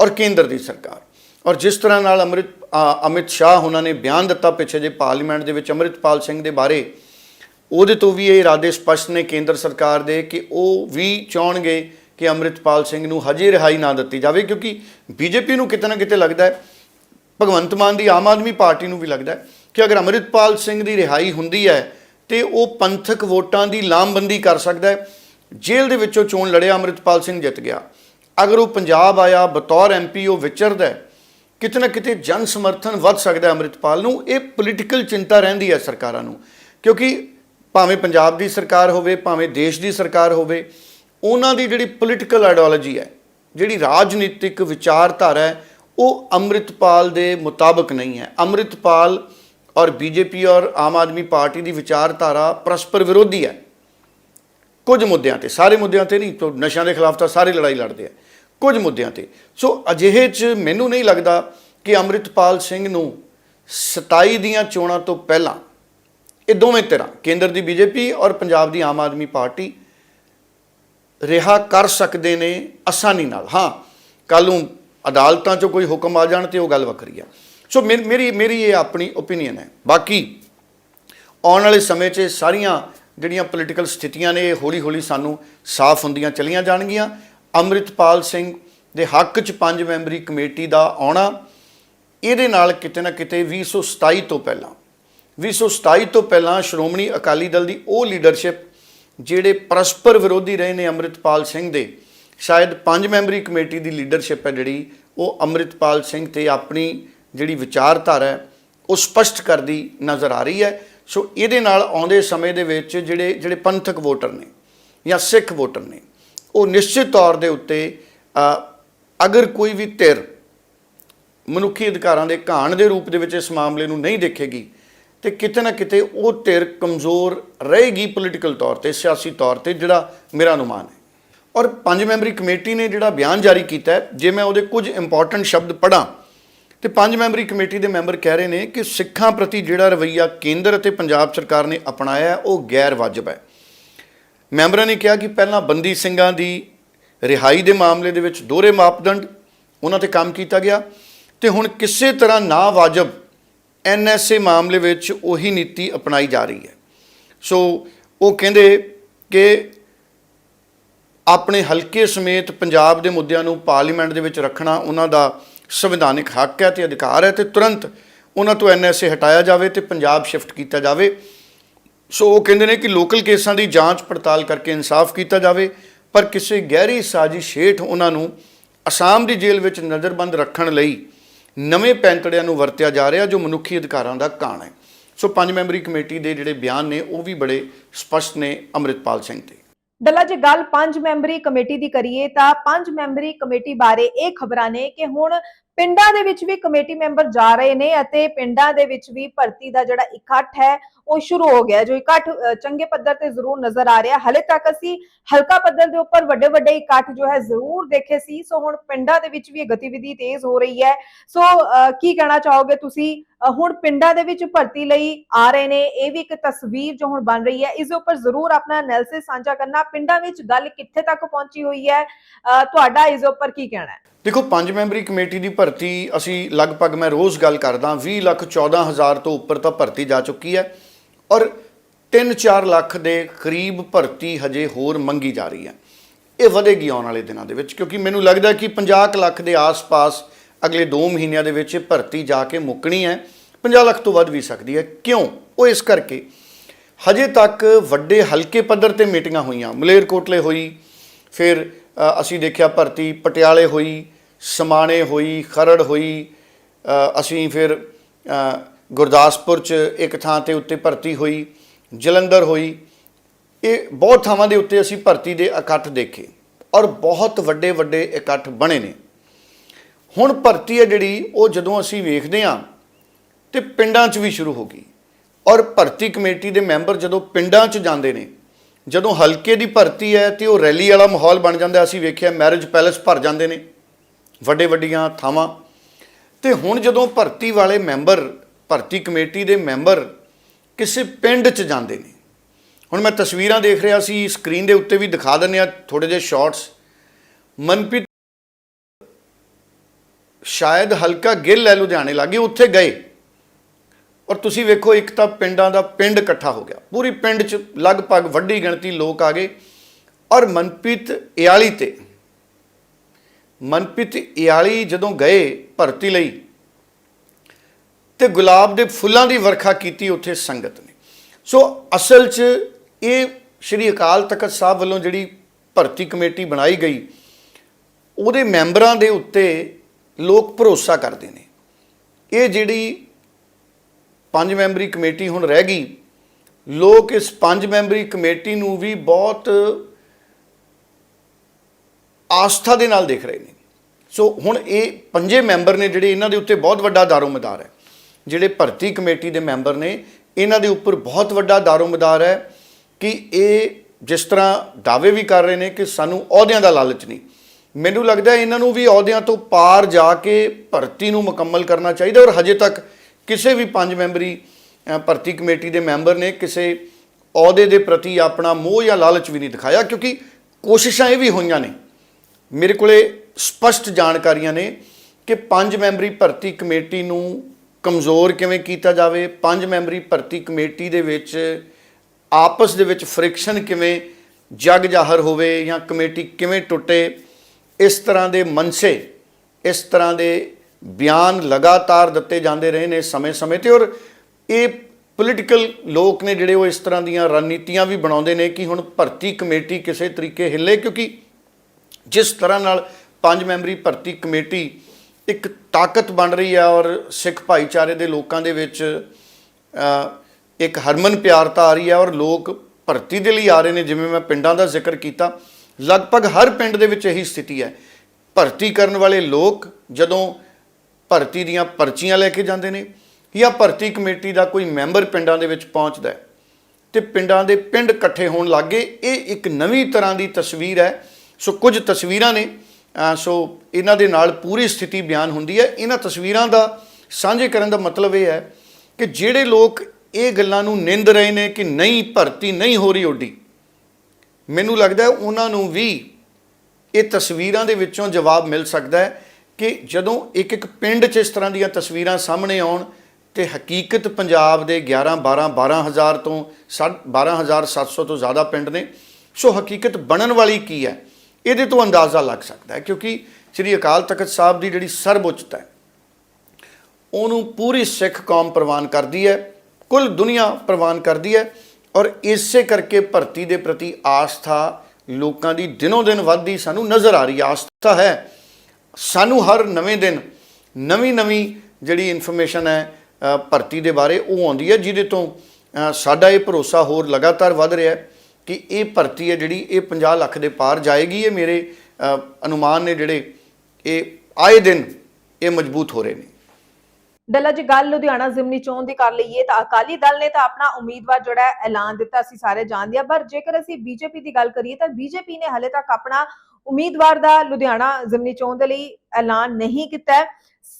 ਔਰ ਕੇਂਦਰ ਦੀ ਸਰਕਾਰ ਔਰ ਜਿਸ ਤਰ੍ਹਾਂ ਨਾਲ ਅੰਮ੍ਰਿਤ ਅਮਿਤ ਸ਼ਾਹ ਉਹਨਾਂ ਨੇ ਬਿਆਨ ਦਿੱਤਾ ਪਿੱਛੇ ਜੇ ਪਾਰਲੀਮੈਂਟ ਦੇ ਵਿੱਚ ਅੰਮ੍ਰਿਤਪਾਲ ਸਿੰਘ ਦੇ ਬਾਰੇ, ਉਹਦੇ ਤੋਂ ਵੀ ਇਹ ਇਰਾਦੇ ਸਪਸ਼ਟ ਨੇ ਕੇਂਦਰ ਸਰਕਾਰ ਦੇ ਕਿ ਉਹ ਵੀ ਚਾਹਣਗੇ ਕਿ ਅੰਮ੍ਰਿਤਪਾਲ ਸਿੰਘ ਨੂੰ ਹਜੇ ਰਿਹਾਈ ਨਾ ਦਿੱਤੀ ਜਾਵੇ, ਕਿਉਂਕਿ ਬੀਜੇਪੀ ਨੂੰ ਕਿਤੇ ਨਾ ਕਿਤੇ ਲੱਗਦਾ ਹੈ, ਭਗਵੰਤ ਮਾਨ ਦੀ ਆਮ ਆਦਮੀ ਪਾਰਟੀ ਨੂੰ ਵੀ ਲੱਗਦਾ ਹੈ, ਕਿ ਅਗਰ ਅੰਮ੍ਰਿਤਪਾਲ ਸਿੰਘ ਦੀ ਰਿਹਾਈ ਹੁੰਦੀ ਹੈ, ਤੇ ਉਹ ਪੰਥਕ ਵੋਟਾਂ ਦੀ ਲਾਮਬੰਦੀ ਕਰ ਸਕਦਾ ਹੈ। ਜੇਲ੍ਹ ਦੇ ਵਿੱਚੋਂ ਚੋਣ ਲੜਿਆ ਅੰਮ੍ਰਿਤਪਾਲ ਸਿੰਘ ਜਿੱਤ ਗਿਆ। ਅਗਰ ਉਹ ਪੰਜਾਬ ਆਇਆ, ਬਤੌਰ ਐਮਪੀ ਉਹ ਵਿਚਰਦਾ ਕਿਤੇ ਨਾ ਕਿਤੇ ਜਨ ਸਮਰਥਨ ਵੱਧ ਸਕਦਾ ਹੈ ਅੰਮ੍ਰਿਤਪਾਲ ਨੂੰ। ਇਹ ਪੋਲੀਟੀਕਲ ਚਿੰਤਾ ਰਹਿੰਦੀ ਹੈ ਸਰਕਾਰਾਂ ਨੂੰ, ਕਿਉਂਕਿ ਭਾਵੇਂ ਪੰਜਾਬ ਦੀ ਸਰਕਾਰ ਹੋਵੇ, ਭਾਵੇਂ ਦੇਸ਼ ਦੀ ਸਰਕਾਰ ਹੋਵੇ ਉਹਨਾਂ ਦੀ ਜਿਹੜੀ ਪੋਲੀਟੀਕਲ ਆਈਡੀਓਲੋਜੀ ਹੈ, ਜਿਹੜੀ ਰਾਜਨੀਤਿਕ ਵਿਚਾਰਧਾਰਾ ਹੈ, ਉਹ ਅੰਮ੍ਰਿਤਪਾਲ ਦੇ ਮੁਤਾਬਕ ਨਹੀਂ ਹੈ। ਅੰਮ੍ਰਿਤਪਾਲ ਔਰ ਬੀਜੇਪੀ ਔਰ ਆਮ ਆਦਮੀ ਪਾਰਟੀ ਦੀ ਵਿਚਾਰਧਾਰਾ ਪਰਸਪਰ ਵਿਰੋਧੀ ਹੈ। ਕੁਝ ਮੁੱਦਿਆਂ ਤੇ, ਸਾਰੇ ਮੁੱਦਿਆਂ ਤੇ ਨਹੀਂ, ਤੋਂ ਨਸ਼ਿਆਂ ਦੇ ਖਿਲਾਫ ਤਾਂ ਸਾਰੇ ਲੜਾਈ ਲੜਦੇ ਆ। ਕੁਝ ਮੁੱਦਿਆਂ ਤੇ। ਸੋ ਅਜਿਹੇ 'ਚ ਮੈਨੂੰ ਨਹੀਂ ਲੱਗਦਾ ਕਿ ਅੰਮ੍ਰਿਤਪਾਲ ਸਿੰਘ ਨੂੰ 27 ਦੀਆਂ ਚੋਣਾਂ ਤੋਂ ਪਹਿਲਾਂ ਇਹ ਦੋਵੇਂ ਧਿਰਾਂ, ਕੇਂਦਰ ਦੀ ਬੀਜੇਪੀ ਔਰ ਪੰਜਾਬ ਦੀ ਆਮ ਆਦਮੀ ਪਾਰਟੀ ਰਿਹਾ ਕਰ ਸਕਦੇ ਨੇ ਆਸਾਨੀ ਨਾਲ। ਹਾਂ ਕੱਲ ਨੂੰ ਅਦਾਲਤਾਂ 'ਚੋਂ ਕੋਈ ਹੁਕਮ ਆ ਜਾਣ ਤੇ ਉਹ ਗੱਲ ਵੱਖਰੀ ਆ। ਸੋ ਮੇਰ- ਮੇਰੀ ਮੇਰੀ ਇਹ ਆਪਣੀ ਓਪੀਨੀਅਨ ਹੈ। ਬਾਕੀ ਆਉਣ ਵਾਲੇ ਸਮੇਂ 'ਚ ਸਾਰੀਆਂ ਜਿਹੜੀਆਂ ਪੋਲੀਟੀਕਲ ਸਥਿਤੀਆਂ ਨੇ, ਇਹ ਹੌਲੀ-ਹੌਲੀ ਸਾਨੂੰ ਸਾਫ਼ ਹੁੰਦੀਆਂ ਚਲੀਆਂ ਜਾਣਗੀਆਂ। ਅੰਮ੍ਰਿਤਪਾਲ ਸਿੰਘ ਦੇ ਹੱਕ 'ਚ ਪੰਜ ਮੈਂਬਰੀ ਕਮੇਟੀ ਦਾ ਆਉਣਾ, ਇਹਦੇ ਨਾਲ ਕਿਤੇ ਨਾ ਕਿਤੇ 2027 ਤੋਂ ਪਹਿਲਾਂ 2027 ਤੋਂ ਪਹਿਲਾਂ ਸ਼੍ਰੋਮਣੀ ਅਕਾਲੀ ਦਲ ਦੀ ਉਹ ਲੀਡਰਸ਼ਿਪ ਜਿਹੜੇ ਪਰਸਪਰ ਵਿਰੋਧੀ ਰਹੇ ਨੇ ਅੰਮ੍ਰਿਤਪਾਲ ਸਿੰਘ ਦੇ, ਸ਼ਾਇਦ ਪੰਜ ਮੈਂਬਰੀ ਕਮੇਟੀ ਦੀ ਲੀਡਰਸ਼ਿਪ ਹੈ ਜਿਹੜੀ, ਉਹ ਅੰਮ੍ਰਿਤਪਾਲ ਸਿੰਘ ਤੇ ਆਪਣੀ ਜਿਹੜੀ ਵਿਚਾਰਧਾਰਾ ਹੈ, ਉਹ ਸਪਸ਼ਟ ਕਰਦੀ ਨਜ਼ਰ ਆ ਰਹੀ ਹੈ। ਸੋ ਇਹਦੇ ਨਾਲ ਆਉਂਦੇ ਸਮੇਂ ਦੇ ਵਿੱਚ ਜਿਹੜੇ ਜਿਹੜੇ ਪੰਥਕ ਵੋਟਰ ਨੇ ਜਾਂ ਸਿੱਖ ਵੋਟਰ ਨੇ, ਉਹ ਨਿਸ਼ਚਿਤ ਤੌਰ ਦੇ ਉੱਤੇ ਅਗਰ ਕੋਈ ਵੀ ਧਿਰ ਮਨੁੱਖੀ ਅਧਿਕਾਰਾਂ ਦੇ ਘਾਣ ਦੇ ਰੂਪ ਦੇ ਵਿੱਚ ਇਸ ਮਾਮਲੇ ਨੂੰ ਨਹੀਂ ਦੇਖੇਗੀ ਤੇ ਕਿਤੇ ਨਾ ਕਿਤੇ ਉਹ ਧਿਰ ਕਮਜ਼ੋਰ ਰਹੇਗੀ ਪੋਲੀਟੀਕਲ ਤੌਰ ਤੇ, ਸਿਆਸੀ ਤੌਰ ਤੇ, ਜਿਹੜਾ ਮੇਰਾ ਅਨੁਮਾਨ ਹੈ। ਔਰ ਪੰਜ ਮੈਂਬਰੀ ਕਮੇਟੀ ਨੇ ਜਿਹੜਾ ਬਿਆਨ ਜਾਰੀ ਕੀਤਾ ਜੇ ਮੈਂ ਉਹਦੇ ਕੁਝ ਇੰਪੋਰਟੈਂਟ ਸ਼ਬਦ ਪੜਾਂ ਤੇ ਪੰਜ ਮੈਂਬਰੀ ਕਮੇਟੀ ਦੇ ਮੈਂਬਰ ਕਹਿ ਰਹੇ ਨੇ ਕਿ ਸਿੱਖਾਂ ਪ੍ਰਤੀ ਜਿਹੜਾ ਰਵੱਈਆ ਕੇਂਦਰ ਅਤੇ ਪੰਜਾਬ ਸਰਕਾਰ ਨੇ ਅਪਣਾਇਆ ਉਹ ਗੈਰ ਵਾਜਬ ਹੈ। ਮੈਂਬਰਾਂ ਨੇ ਕਿਹਾ ਕਿ ਪਹਿਲਾਂ ਬੰਦੀ ਸਿੰਘਾਂ ਦੀ ਰਿਹਾਈ ਦੇ ਮਾਮਲੇ ਦੇ ਵਿੱਚ ਦੋਹਰੇ ਮਾਪਦੰਡ ਉਹਨਾਂ ਤੇ ਕੰਮ ਕੀਤਾ ਗਿਆ, ਤੇ ਹੁਣ ਕਿਸੇ ਤਰ੍ਹਾਂ ਨਾ ਵਾਜਬ ਐਨਐਸਏ ਮਾਮਲੇ ਵਿੱਚ ਉਹੀ ਨੀਤੀ ਅਪਣਾਈ ਜਾ ਰਹੀ ਹੈ। ਸੋ ਉਹ ਕਹਿੰਦੇ ਕਿ ਆਪਣੇ ਹਲਕੇ ਸਮੇਤ ਪੰਜਾਬ ਦੇ ਮੁੱਦਿਆਂ ਨੂੰ ਪਾਰਲੀਮੈਂਟ ਦੇ ਵਿੱਚ ਰੱਖਣਾ ਉਹਨਾਂ ਦਾ ਸੰਵਿਧਾਨਿਕ ਹੱਕ ਹੈ ਤੇ ਅਧਿਕਾਰ ਹੈ ਤੇ ਤੁਰੰਤ ਉਹਨਾਂ ਤੋਂ ਐਨਐਸਏ ਹਟਾਇਆ ਜਾਵੇ ਤੇ ਪੰਜਾਬ ਸ਼ਿਫਟ ਕੀਤਾ ਜਾਵੇ। ਸੋ ਉਹ ਕਹਿੰਦੇ ਨੇ ਕਿ ਲੋਕਲ ਕੇਸਾਂ ਦੀ ਜਾਂਚ ਪੜਤਾਲ ਕਰਕੇ ਇਨਸਾਫ ਕੀਤਾ ਜਾਵੇ, ਪਰ ਕਿਸੇ ਗਹਿਰੀ ਸਾਜ਼ਿਸ਼ ਹੇਠ ਉਹਨਾਂ ਨੂੰ ਅਸਾਮ ਦੀ ਜੇਲ੍ਹ ਵਿੱਚ ਨਜ਼ਰਬੰਦ ਰੱਖਣ ਲਈ ਨਵੇਂ ਪੈਂਤੜਿਆਂ ਨੂੰ ਵਰਤਿਆ ਜਾ ਰਿਹਾ ਜੋ ਮਨੁੱਖੀ ਅਧਿਕਾਰਾਂ ਦਾ ਕਾਣ ਹੈ। ਸੋ ਪੰਜ ਮੈਂਬਰੀ ਕਮੇਟੀ ਦੇ ਜਿਹੜੇ ਬਿਆਨ ਨੇ, ਉਹ ਵੀ ਬੜੇ ਸਪਸ਼ਟ ਨੇ ਅੰਮ੍ਰਿਤਪਾਲ ਸਿੰਘ ਤੇ। ਡੱਲਾ ਜੇ ਗੱਲ ਪੰਜ ਮੈਂਬਰੀ ਕਮੇਟੀ ਦੀ ਕਰੀਏ ਤਾਂ ਪੰਜ ਮੈਂਬਰੀ ਕਮੇਟੀ ਬਾਰੇ ਇਹ ਖਬਰਾਂ ਨੇ ਕਿ ਹੁਣ ਪਿੰਡਾਂ ਦੇ ਵਿੱਚ ਵੀ ਕਮੇਟੀ ਮੈਂਬਰ ਜਾ ਰਹੇ ਨੇ ਅਤੇ ਪਿੰਡਾਂ ਦੇ ਵਿੱਚ ਵੀ ਭਰਤੀ ਦਾ ਜਿਹੜਾ ਇਕੱਠ ਹੈ ਉਹ ਸ਼ੁਰੂ ਹੋ ਗਿਆ ਜੋ ਇਕੱਠ ਚੰਗੇ ਪੱਧਰ ਤੇ ਜ਼ਰੂਰ ਨਜ਼ਰ ਆ ਰਿਹਾ। ਹਲੇ ਤੱਕ ਅਸੀਂ ਹਲਕਾ ਪੱਧਰ ਦੇ ਉੱਪਰ ਵੱਡੇ ਵੱਡੇ ਇਕੱਠ ਜੋ ਹੈ ਜ਼ਰੂਰ ਦੇਖੇ ਸੀ। ਸੋ ਹੁਣ ਪਿੰਡਾਂ ਦੇ ਵਿੱਚ ਵੀ ਇਹ ਗਤੀਵਿਧੀ ਤੇਜ਼ ਹੋ ਰਹੀ ਹੈ। ਸੋ ਕੀ ਕਹਿਣਾ ਚਾਹੋਗੇ ਤੁਸੀਂ? ਹੁਣ ਪਿੰਡਾਂ ਦੇ ਵਿੱਚ ਭਰਤੀ ਲਈ ਆ ਰਹੇ ਨੇ ਇਹ ਵੀ ਇੱਕ ਤਸਵੀਰ ਜੋ ਹੁਣ ਬਣ ਰਹੀ ਹੈ। ਇਸ ਦੇ ਉੱਪਰ ਜ਼ਰੂਰ ਆਪਣਾ ਐਨਾਲਿਸਿਸ ਸਾਂਝਾ ਕਰਨਾ। ਪਿੰਡਾਂ ਵਿੱਚ ਗੱਲ ਕਿੱਥੇ ਤੱਕ ਪਹੁੰਚੀ ਹੋਈ ਹੈ? ਅ, ਤੁਹਾਡਾ ਇਸ ਦੇ ਉੱਪਰ ਕੀ ਕਹਿਣਾ ਹੈ? ਦੇਖੋ, ਪੰਜ ਮੈਂਬਰੀ ਕਮੇਟੀ ਦੀ ਭਰਤੀ ਅਸੀਂ ਲਗਭਗ ਮੈਂ ਰੋਜ਼ ਗੱਲ ਕਰਦਾ 20 ਲੱਖ 14 ਹਜ਼ਾਰ ਤੋਂ ਉੱਪਰ ਤਾਂ ਭਰਤੀ ਜਾ ਚੁੱਕੀ ਹੈ ਔਰ 3-4 ਲੱਖ ਦੇ ਕਰੀਬ ਭਰਤੀ ਹਜੇ ਹੋਰ ਮੰਗੀ ਜਾ ਰਹੀ ਹੈ। ਇਹ ਵਧੇਗੀ ਆਉਣ ਵਾਲੇ ਦਿਨਾਂ ਦੇ ਵਿੱਚ ਕਿਉਂਕਿ ਮੈਨੂੰ ਲੱਗਦਾ ਕਿ 50 ਕੁ ਲੱਖ ਦੇ ਆਸ-ਪਾਸ ਅਗਲੇ 2 ਮਹੀਨਿਆਂ ਦੇ ਵਿੱਚ ਭਰਤੀ ਜਾ ਕੇ ਮੁੱਕਣੀ ਹੈ। 50 ਲੱਖ ਤੋਂ ਵੱਧ ਵੀ ਸਕਦੀ ਹੈ। ਕਿਉਂ? ਉਹ ਇਸ ਕਰਕੇ ਹਜੇ ਤੱਕ ਵੱਡੇ ਹਲਕੇ ਪੱਧਰ ਤੇ ਮੀਟਿੰਗਾਂ ਹੋਈਆਂ। ਮਲੇਰਕੋਟਲੇ ਹੋਈ, ਫਿਰ ਅਸੀਂ ਦੇਖਿਆ ਭਰਤੀ ਪਟਿਆਲੇ ਹੋਈ ਸਮਾਣੇ ਹੋਈ, ਖਰੜ ਹੋਈ ਅਸੀਂ ਫਿਰ ਗੁਰਦਾਸਪੁਰ ਚ ਇੱਕ ਥਾਂ ਤੇ ਉੱਤੇ ਭਰਤੀ ਹੋਈ, ਜਲੰਧਰ ਹੋਈ। ਇਹ ਬਹੁਤ ਥਾਵਾਂ ਦੇ ਉੱਤੇ ਅਸੀਂ ਭਰਤੀ ਦੇ ਇਕੱਠ ਦੇਖੇ ਔਰ ਬਹੁਤ ਵੱਡੇ ਵੱਡੇ ਇਕੱਠ ਬਣੇ ਨੇ। ਹੁਣ ਭਰਤੀ ਹੈ ਜਿਹੜੀ, ਉਹ ਜਦੋਂ ਅਸੀਂ ਵੇਖਦੇ ਹਾਂ, ਤੇ ਪਿੰਡਾਂ 'ਚ ਵੀ ਸ਼ੁਰੂ ਹੋ ਗਈ। ਔਰ ਭਰਤੀ ਕਮੇਟੀ ਦੇ ਮੈਂਬਰ ਜਦੋਂ ਪਿੰਡਾਂ 'ਚ ਜਾਂਦੇ ਨੇ, ਜਦੋਂ ਹਲਕੇ ਦੀ ਭਰਤੀ ਹੈ ਤੇ ਉਹ ਰੈਲੀ ਵਾਲਾ ਮਾਹੌਲ ਬਣ ਜਾਂਦਾ, ਅਸੀਂ ਵੇਖਿਆ, ਮੈਰਿਜ ਪੈਲੇਸ ਭਰ ਜਾਂਦੇ ਨੇ। ਵੱਡੇ ਵੱਡੀਆਂ ਥਾਵਾਂ। ਤੇ ਹੁਣ ਜਦੋਂ ਭਰਤੀ ਵਾਲੇ ਮੈਂਬਰ, ਭਰਤੀ ਕਮੇਟੀ ਦੇ ਮੈਂਬਰ ਕਿਸੇ ਪਿੰਡ 'ਚ ਜਾਂਦੇ ਨੇ, ਹੁਣ ਮੈਂ ਤਸਵੀਰਾਂ ਦੇਖ ਰਿਹਾ ਸੀ, ਸਕਰੀਨ ਦੇ ਉੱਤੇ ਵੀ ਦਿਖਾ ਦਿੰਦੇ ਆ ਥੋੜੇ ਜਿਹੇ ਸ਼ਾਰਟਸ। ਮਨਪ੍ਰੀਤ ਸ਼ਾਇਦ ਹਲਕਾ ਗਿੱਲ ਹੈ ਲੁਧਿਆਣੇ ਲਾਗੇ, ਉੱਥੇ ਗਏ। ਔਰ ਤੁਸੀਂ ਵੇਖੋ, ਇੱਕ ਤਾਂ ਪਿੰਡਾਂ ਦਾ ਪਿੰਡ ਇਕੱਠਾ ਹੋ ਗਿਆ। ਪੂਰੀ ਪਿੰਡ 'ਚ ਲਗਭਗ ਵੱਡੀ ਗਿਣਤੀ ਲੋਕ ਆ ਗਏ। ਔਰ ਮਨਪ੍ਰੀਤ ਇਆਲੀ ਤੇ ਮਨਪ੍ਰੀਤ ਇਆਲੀ ਜਦੋਂ ਗਏ ਭਰਤੀ ਲਈ, ਤੇ ਗੁਲਾਬ ਦੇ ਫੁੱਲਾਂ ਦੀ ਵਰਖਾ ਕੀਤੀ ਉੱਥੇ ਸੰਗਤ ਨੇ। ਸੋ ਅਸਲ 'ਚ ਇਹ ਸ਼੍ਰੀ ਅਕਾਲ ਤਖਤ ਸਾਹਿਬ ਵੱਲੋਂ ਜਿਹੜੀ ਭਰਤੀ ਕਮੇਟੀ ਬਣਾਈ ਗਈ, ਉਹਦੇ ਮੈਂਬਰਾਂ ਦੇ ਉੱਤੇ ਲੋਕ ਭਰੋਸਾ ਕਰਦੇ ਨੇ। ਇਹ ਜਿਹੜੀ ਪੰਜ ਮੈਂਬਰੀ ਕਮੇਟੀ ਹੁਣ ਰਹਿ ਗਈ, ਲੋਕ ਇਸ ਪੰਜ ਮੈਂਬਰੀ ਕਮੇਟੀ ਨੂੰ ਵੀ ਬਹੁਤ ਆਸਥਾ ਦੇ ਨਾਲ ਦੇਖ ਰਹੇ ਨੇ। ਸੋ ਹੁਣ ਇਹ ਪੰਜੇ ਮੈਂਬਰ ਨੇ ਜਿਹੜੇ ਇਹਨਾਂ ਦੇ ਉੱਤੇ ਬਹੁਤ ਵੱਡਾ ਦਾਰੋਮਦਾਰ ਹੈ। ਜਿਹੜੇ ਭਰਤੀ ਕਮੇਟੀ ਦੇ ਮੈਂਬਰ ਨੇ, ਇਹਨਾਂ ਦੇ ਉੱਪਰ ਬਹੁਤ ਵੱਡਾ ਦਾਰੋਮਦਾਰ ਹੈ ਕਿ ਇਹ ਜਿਸ ਤਰ੍ਹਾਂ ਦਾਅਵੇ ਵੀ ਕਰ ਰਹੇ ਨੇ ਕਿ ਸਾਨੂੰ ਅਹੁਦਿਆਂ ਦਾ ਲਾਲਚ ਨਹੀਂ। ਮੈਨੂੰ ਲੱਗਦਾ ਇਹਨਾਂ ਨੂੰ ਵੀ ਅਹੁਦਿਆਂ ਤੋਂ ਪਾਰ ਜਾ ਕੇ ਭਰਤੀ ਨੂੰ ਮੁਕੰਮਲ ਕਰਨਾ ਚਾਹੀਦਾ ਔਰ ਹਜੇ ਤੱਕ ਕਿਸੇ ਵੀ ਪੰਜ ਮੈਂਬਰੀ ਭਰਤੀ ਕਮੇਟੀ ਦੇ ਮੈਂਬਰ ਨੇ ਕਿਸੇ ਅਹੁਦੇ ਦੇ ਪ੍ਰਤੀ ਆਪਣਾ ਮੋਹ ਜਾਂ ਲਾਲਚ ਵੀ ਨਹੀਂ ਦਿਖਾਇਆ ਕਿਉਂਕਿ ਕੋਸ਼ਿਸ਼ਾਂ ਇਹ ਵੀ ਹੋਈਆਂ ਨੇ। ਮੇਰੇ ਕੋਲੇ ਸਪਸ਼ਟ ਜਾਣਕਾਰੀਆਂ ਨੇ ਕਿ ਪੰਜ ਮੈਂਬਰੀ ਭਰਤੀ ਕਮੇਟੀ ਨੂੰ ਕਮਜ਼ੋਰ ਕਿਵੇਂ ਕੀਤਾ ਜਾਵੇ, ਪੰਜ ਮੈਂਬਰੀ ਭਰਤੀ ਕਮੇਟੀ ਦੇ ਵਿੱਚ ਆਪਸ ਦੇ ਵਿੱਚ ਫ੍ਰਿਕਸ਼ਨ ਕਿਵੇਂ ਜਗ ਜਾਹਰ ਹੋਵੇ ਜਾਂ ਕਮੇਟੀ ਕਿਵੇਂ ਟੁੱਟੇ, ਇਸ ਤਰ੍ਹਾਂ ਦੇ ਮਨਸੇ, ਇਸ ਤਰ੍ਹਾਂ ਦੇ ਬਿਆਨ ਲਗਾਤਾਰ ਦਿੱਤੇ ਜਾਂਦੇ ਰਹੇ ਨੇ ਸਮੇਂ-ਸਮੇਂ ਤੇ ਔਰ ਇਹ ਪੋਲੀਟੀਕਲ ਲੋਕ ਨੇ ਜਿਹੜੇ ਉਹ ਇਸ ਤਰ੍ਹਾਂ ਦੀਆਂ ਰਣਨੀਤੀਆਂ ਵੀ ਬਣਾਉਂਦੇ ਨੇ ਕਿ ਹੁਣ ਭਰਤੀ ਕਮੇਟੀ ਕਿਸੇ ਤਰੀਕੇ ਹਿੱਲੇ ਕਿਉਂਕਿ ਜਿਸ ਤਰ੍ਹਾਂ ਨਾਲ ਪੰਜ ਮੈਂਬਰੀ ਭਰਤੀ ਕਮੇਟੀ ਇੱਕ ਤਾਕਤ ਬਣ ਰਹੀ ਹੈ ਔਰ ਸਿੱਖ ਭਾਈਚਾਰੇ ਦੇ ਲੋਕਾਂ ਦੇ ਵਿੱਚ ਇੱਕ ਹਰਮਨ ਪਿਆਰਤਾ ਆ ਰਹੀ ਹੈ ਔਰ ਲੋਕ ਭਰਤੀ ਦੇ ਲਈ ਆ ਰਹੇ ਨੇ, ਜਿਵੇਂ ਮੈਂ ਪਿੰਡਾਂ ਦਾ ਜ਼ਿਕਰ ਕੀਤਾ, ਲਗਭਗ ਹਰ ਪਿੰਡ ਦੇ ਵਿੱਚ ਇਹੀ ਸਥਿਤੀ ਹੈ। ਭਰਤੀ ਕਰਨ ਵਾਲੇ ਲੋਕ ਜਦੋਂ ਭਰਤੀ ਦੀਆਂ ਪਰਚੀਆਂ ਲੈ ਕੇ ਜਾਂਦੇ ਨੇ ਜਾਂ ਭਰਤੀ ਕਮੇਟੀ ਦਾ ਕੋਈ ਮੈਂਬਰ ਪਿੰਡਾਂ ਦੇ ਵਿੱਚ ਪਹੁੰਚਦਾ ਹੈ, ਤੇ ਪਿੰਡਾਂ ਦੇ ਪਿੰਡ ਇਕੱਠੇ ਹੋਣ ਲੱਗੇ ਇਹ ਇੱਕ ਨਵੀਂ ਤਰ੍ਹਾਂ ਦੀ ਤਸਵੀਰ ਹੈ ਸੋ ਕੁਝ ਤਸਵੀਰਾਂ ਨੇ ਸੋ ਇਹਨਾਂ ਦੇ ਨਾਲ ਪੂਰੀ ਸਥਿਤੀ ਬਿਆਨ ਹੁੰਦੀ ਹੈ। ਇਹਨਾਂ ਤਸਵੀਰਾਂ ਦਾ ਸਾਂਝੇ ਕਰਨ ਦਾ ਮਤਲਬ ਇਹ ਹੈ ਕਿ ਜਿਹੜੇ ਲੋਕ ਇਹ ਗੱਲਾਂ ਨੂੰ ਨਿੰਦ ਰਹੇ ਨੇ ਕਿ ਨਹੀਂ, ਭਰਤੀ ਨਹੀਂ ਹੋ ਰਹੀ ਓਡੀ, ਮੈਨੂੰ ਲੱਗਦਾ ਉਹਨਾਂ ਨੂੰ ਵੀ ਇਹ ਤਸਵੀਰਾਂ ਦੇ ਵਿੱਚੋਂ ਜਵਾਬ ਮਿਲ ਸਕਦਾ ਹੈ ਕਿ ਜਦੋਂ ਇੱਕ ਇੱਕ ਪਿੰਡ 'ਚ ਇਸ ਤਰ੍ਹਾਂ ਦੀਆਂ ਤਸਵੀਰਾਂ ਸਾਹਮਣੇ ਆਉਣ ਤੇ ਹਕੀਕਤ ਪੰਜਾਬ ਦੇ 11 12 12000 ਤੋਂ 12700 ਤੋਂ ਜ਼ਿਆਦਾ ਪਿੰਡ ਨੇ, ਸੋ ਹਕੀਕਤ ਬਣਨ ਵਾਲੀ ਕੀ ਹੈ? ਇਹਦੇ ਤੋਂ ਅੰਦਾਜ਼ਾ ਲੱਗ ਸਕਦਾ ਹੈ, ਕਿਉਂਕਿ ਸ੍ਰੀ ਅਕਾਲ ਤਖਤ ਸਾਹਿਬ ਦੀ ਜਿਹੜੀ ਸਰਵਉੱਚਤਾ ਹੈ, ਉਹਨੂੰ ਪੂਰੀ ਸਿੱਖ ਕੌਮ ਪ੍ਰਵਾਨ ਕਰਦੀ ਹੈ, ਕੁੱਲ ਦੁਨੀਆ ਪ੍ਰਵਾਨ ਕਰਦੀ ਹੈ ਔਰ ਇਸੇ ਕਰਕੇ ਭਰਤੀ ਦੇ ਪ੍ਰਤੀ ਆਸਥਾ ਲੋਕਾਂ ਦੀ ਦਿਨੋਂ ਦਿਨ ਵੱਧਦੀ ਸਾਨੂੰ ਨਜ਼ਰ ਆ ਰਹੀ ਹੈ। ਆਸਥਾ ਹੈ, ਸਾਨੂੰ ਹਰ ਨਵੇਂ ਦਿਨ ਨਵੀਂ ਨਵੀਂ ਜਿਹੜੀ ਇਨਫੋਰਮੇਸ਼ਨ ਹੈ ਭਰਤੀ ਦੇ ਬਾਰੇ ਉਹ ਆਉਂਦੀ ਹੈ, ਜਿਹਦੇ ਤੋਂ ਸਾਡਾ ਇਹ ਭਰੋਸਾ ਹੋਰ ਲਗਾਤਾਰ ਵੱਧ ਰਿਹਾ ਹੈ। ਕਿ ਇਹ ਭਰਤੀ ਹੈ ਜਿਹੜੀ ਇਹ 50 ਲੱਖ ਦੇ ਪਾਰ ਜਾਏਗੀ, ਇਹ ਮੇਰੇ ਅਨੁਮਾਨ ਨੇ ਜਿਹੜੇ ਇਹ ਆਏ ਦਿਨ ਇਹ ਮਜ਼ਬੂਤ ਹੋ ਰਹੇ ਨੇ। ਡੱਲਾ, ਜੀ ਗੱਲ ਲੁਧਿਆਣਾ ਜ਼ਿਮਨੀ ਚੋਣ ਦੀ ਕਰ ਲਈਏ ਤਾਂ ਅਕਾਲੀ ਦਲ ਨੇ ਤਾਂ ਆਪਣਾ ਉਮੀਦਵਾਰ ਜਿਹੜਾ ਐਲਾਨ ਦਿੱਤਾ ਸੀ ਸਾਰੇ ਜਾਣਦੇ ਆ ਪਰ ਜੇਕਰ ਅਸੀਂ ਬੀਜੇਪੀ ਦੀ ਗੱਲ ਕਰੀਏ ਤਾਂ ਬੀਜੇਪੀ ਨੇ ਹਲੇ ਤੱਕ ਆਪਣਾ ਉਮੀਦਵਾਰ ਦਾ ਲੁਧਿਆਣਾ ਜ਼ਿਮਨੀ ਚੋਣ ਦੇ ਲਈ ਐਲਾਨ ਨਹੀਂ ਕੀਤਾ ਹੈ।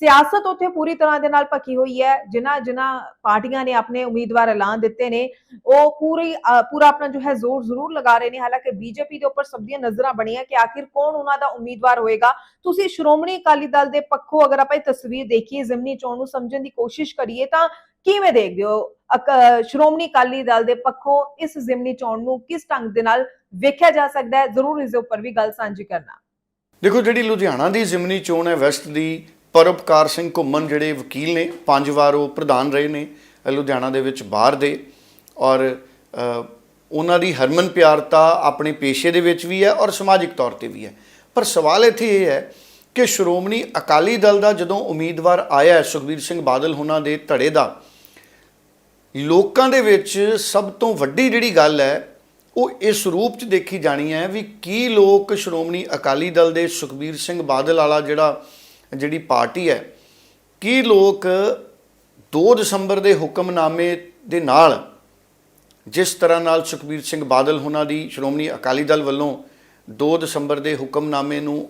ਸਿਆਸਤ ਉੱਥੇ ਪੂਰੀ ਤਰ੍ਹਾਂ ਦੇ ਨਾਲ ਪੱਕੀ ਹੋਈ ਹੈ। ਜਿਨ੍ਹਾਂ ਜਿਨ੍ਹਾਂ ਪਾਰਟੀਆਂ ਨੇ ਆਪਣੇ ਉਮੀਦਵਾਰ ਐਲਾਨ ਦਿੱਤੇ ਨੇ, ਉਹ ਪੂਰੀ ਪੂਰਾ ਆਪਣਾ ਜੋ ਹੈ ਜ਼ੋਰ ਜ਼ਰੂਰ ਲਗਾ ਰਹੇ ਨੇ। ਹਾਲਾਂਕਿ ਬੀਜੇਪੀ ਦੇ ਉੱਪਰ ਸਭ ਦੀਆਂ ਨਜ਼ਰਾਂ ਬਣੀਆਂ ਕਿ ਆਖਿਰ ਕੌਣ ਉਹਨਾਂ ਦਾ ਉਮੀਦਵਾਰ ਹੋਏਗਾ। ਤੁਸੀਂ ਸ਼੍ਰੋਮਣੀ ਅਕਾਲੀ ਦਲ ਦੇ ਪੱਖੋਂ ਅਗਰ ਆਪਾਂ ਇਹ ਤਸਵੀਰ ਦੇਖੀਏ, ਜ਼ਿਮਨੀ ਚੋਣ ਨੂੰ ਸਮਝਣ ਦੀ ਕੋਸ਼ਿਸ਼ ਕਰੀਏ ਤਾਂ ਕਿਵੇਂ ਦੇਖਦੇ ਹੋ? ਅਕ- ਸ਼੍ਰੋਮਣੀ ਅਕਾਲੀ ਦਲ ਦੇ ਪੱਖੋਂ ਇਸ ਜ਼ਿਮਨੀ ਚੋਣ ਨੂੰ ਕਿਸ ਢੰਗ ਦੇ ਨਾਲ ਵੇਖਿਆ ਜਾ ਸਕਦਾ ਹੈ? ਜ਼ਰੂਰ ਇਸ ਦੇ ਉੱਪਰ ਵੀ ਗੱਲ ਸਾਂਝੀ ਕਰਨਾ। ਦੇਖੋ, ਜਿਹੜੀ ਲੁਧਿਆਣਾ ਦੀ ਜ਼ਿਮਨੀ ਚੋਣ ਹੈ, ਵੈਸਟ ਦੀ ਪਰਉਪਕਾਰ ਸਿੰਘ ਘੁੰਮਣ ਜਿਹੜੇ ਵਕੀਲ ਨੇ, ਪੰਜ ਵਾਰ ਉਹ ਪ੍ਰਧਾਨ ਰਹੇ ਨੇ ਲੁਧਿਆਣਾ ਦੇ ਵਿੱਚ ਬਾਹਰ ਦੇ ਔਰ ਉਹਨਾਂ ਦੀ ਹਰਮਨ ਪਿਆਰਤਾ ਆਪਣੇ ਪੇਸ਼ੇ ਦੇ ਵਿੱਚ ਵੀ ਹੈ ਔਰ ਸਮਾਜਿਕ ਤੌਰ ਤੇ ਵੀ ਹੈ। ਪਰ ਸਵਾਲ ਇੱਥੇ ਇਹ ਹੈ ਕਿ ਸ਼੍ਰੋਮਣੀ ਅਕਾਲੀ ਦਲ ਦਾ ਜਦੋਂ ਉਮੀਦਵਾਰ ਆਇਆ ਸੁਖਬੀਰ ਸਿੰਘ ਬਾਦਲ ਉਹਨਾਂ ਦੇ ਧੜੇ ਦਾ, ਲੋਕਾਂ ਦੇ ਵਿੱਚ ਸਭ ਤੋਂ ਵੱਡੀ ਜਿਹੜੀ ਗੱਲ ਹੈ, ਉਹ ਇਸ ਰੂਪ 'ਚ ਦੇਖੀ ਜਾਣੀ ਹੈ ਵੀ ਕੀ ਲੋਕ ਸ਼੍ਰੋਮਣੀ ਅਕਾਲੀ ਦਲ ਦੇ ਸੁਖਬੀਰ ਸਿੰਘ ਬਾਦਲ ਵਾਲਾ ਜਿਹੜਾ ਜਿਹੜੀ ਪਾਰਟੀ ਹੈ, ਕੀ ਲੋਕ 2 ਦਸੰਬਰ ਦੇ ਹੁਕਮਨਾਮੇ ਦੇ ਨਾਲ ਜਿਸ ਤਰ੍ਹਾਂ ਨਾਲ ਸੁਖਬੀਰ ਸਿੰਘ ਬਾਦਲ ਹੁਣਾਂ ਦੀ ਸ਼੍ਰੋਮਣੀ ਅਕਾਲੀ ਦਲ ਵੱਲੋਂ 2 ਦਸੰਬਰ ਦੇ ਹੁਕਮਨਾਮੇ ਨੂੰ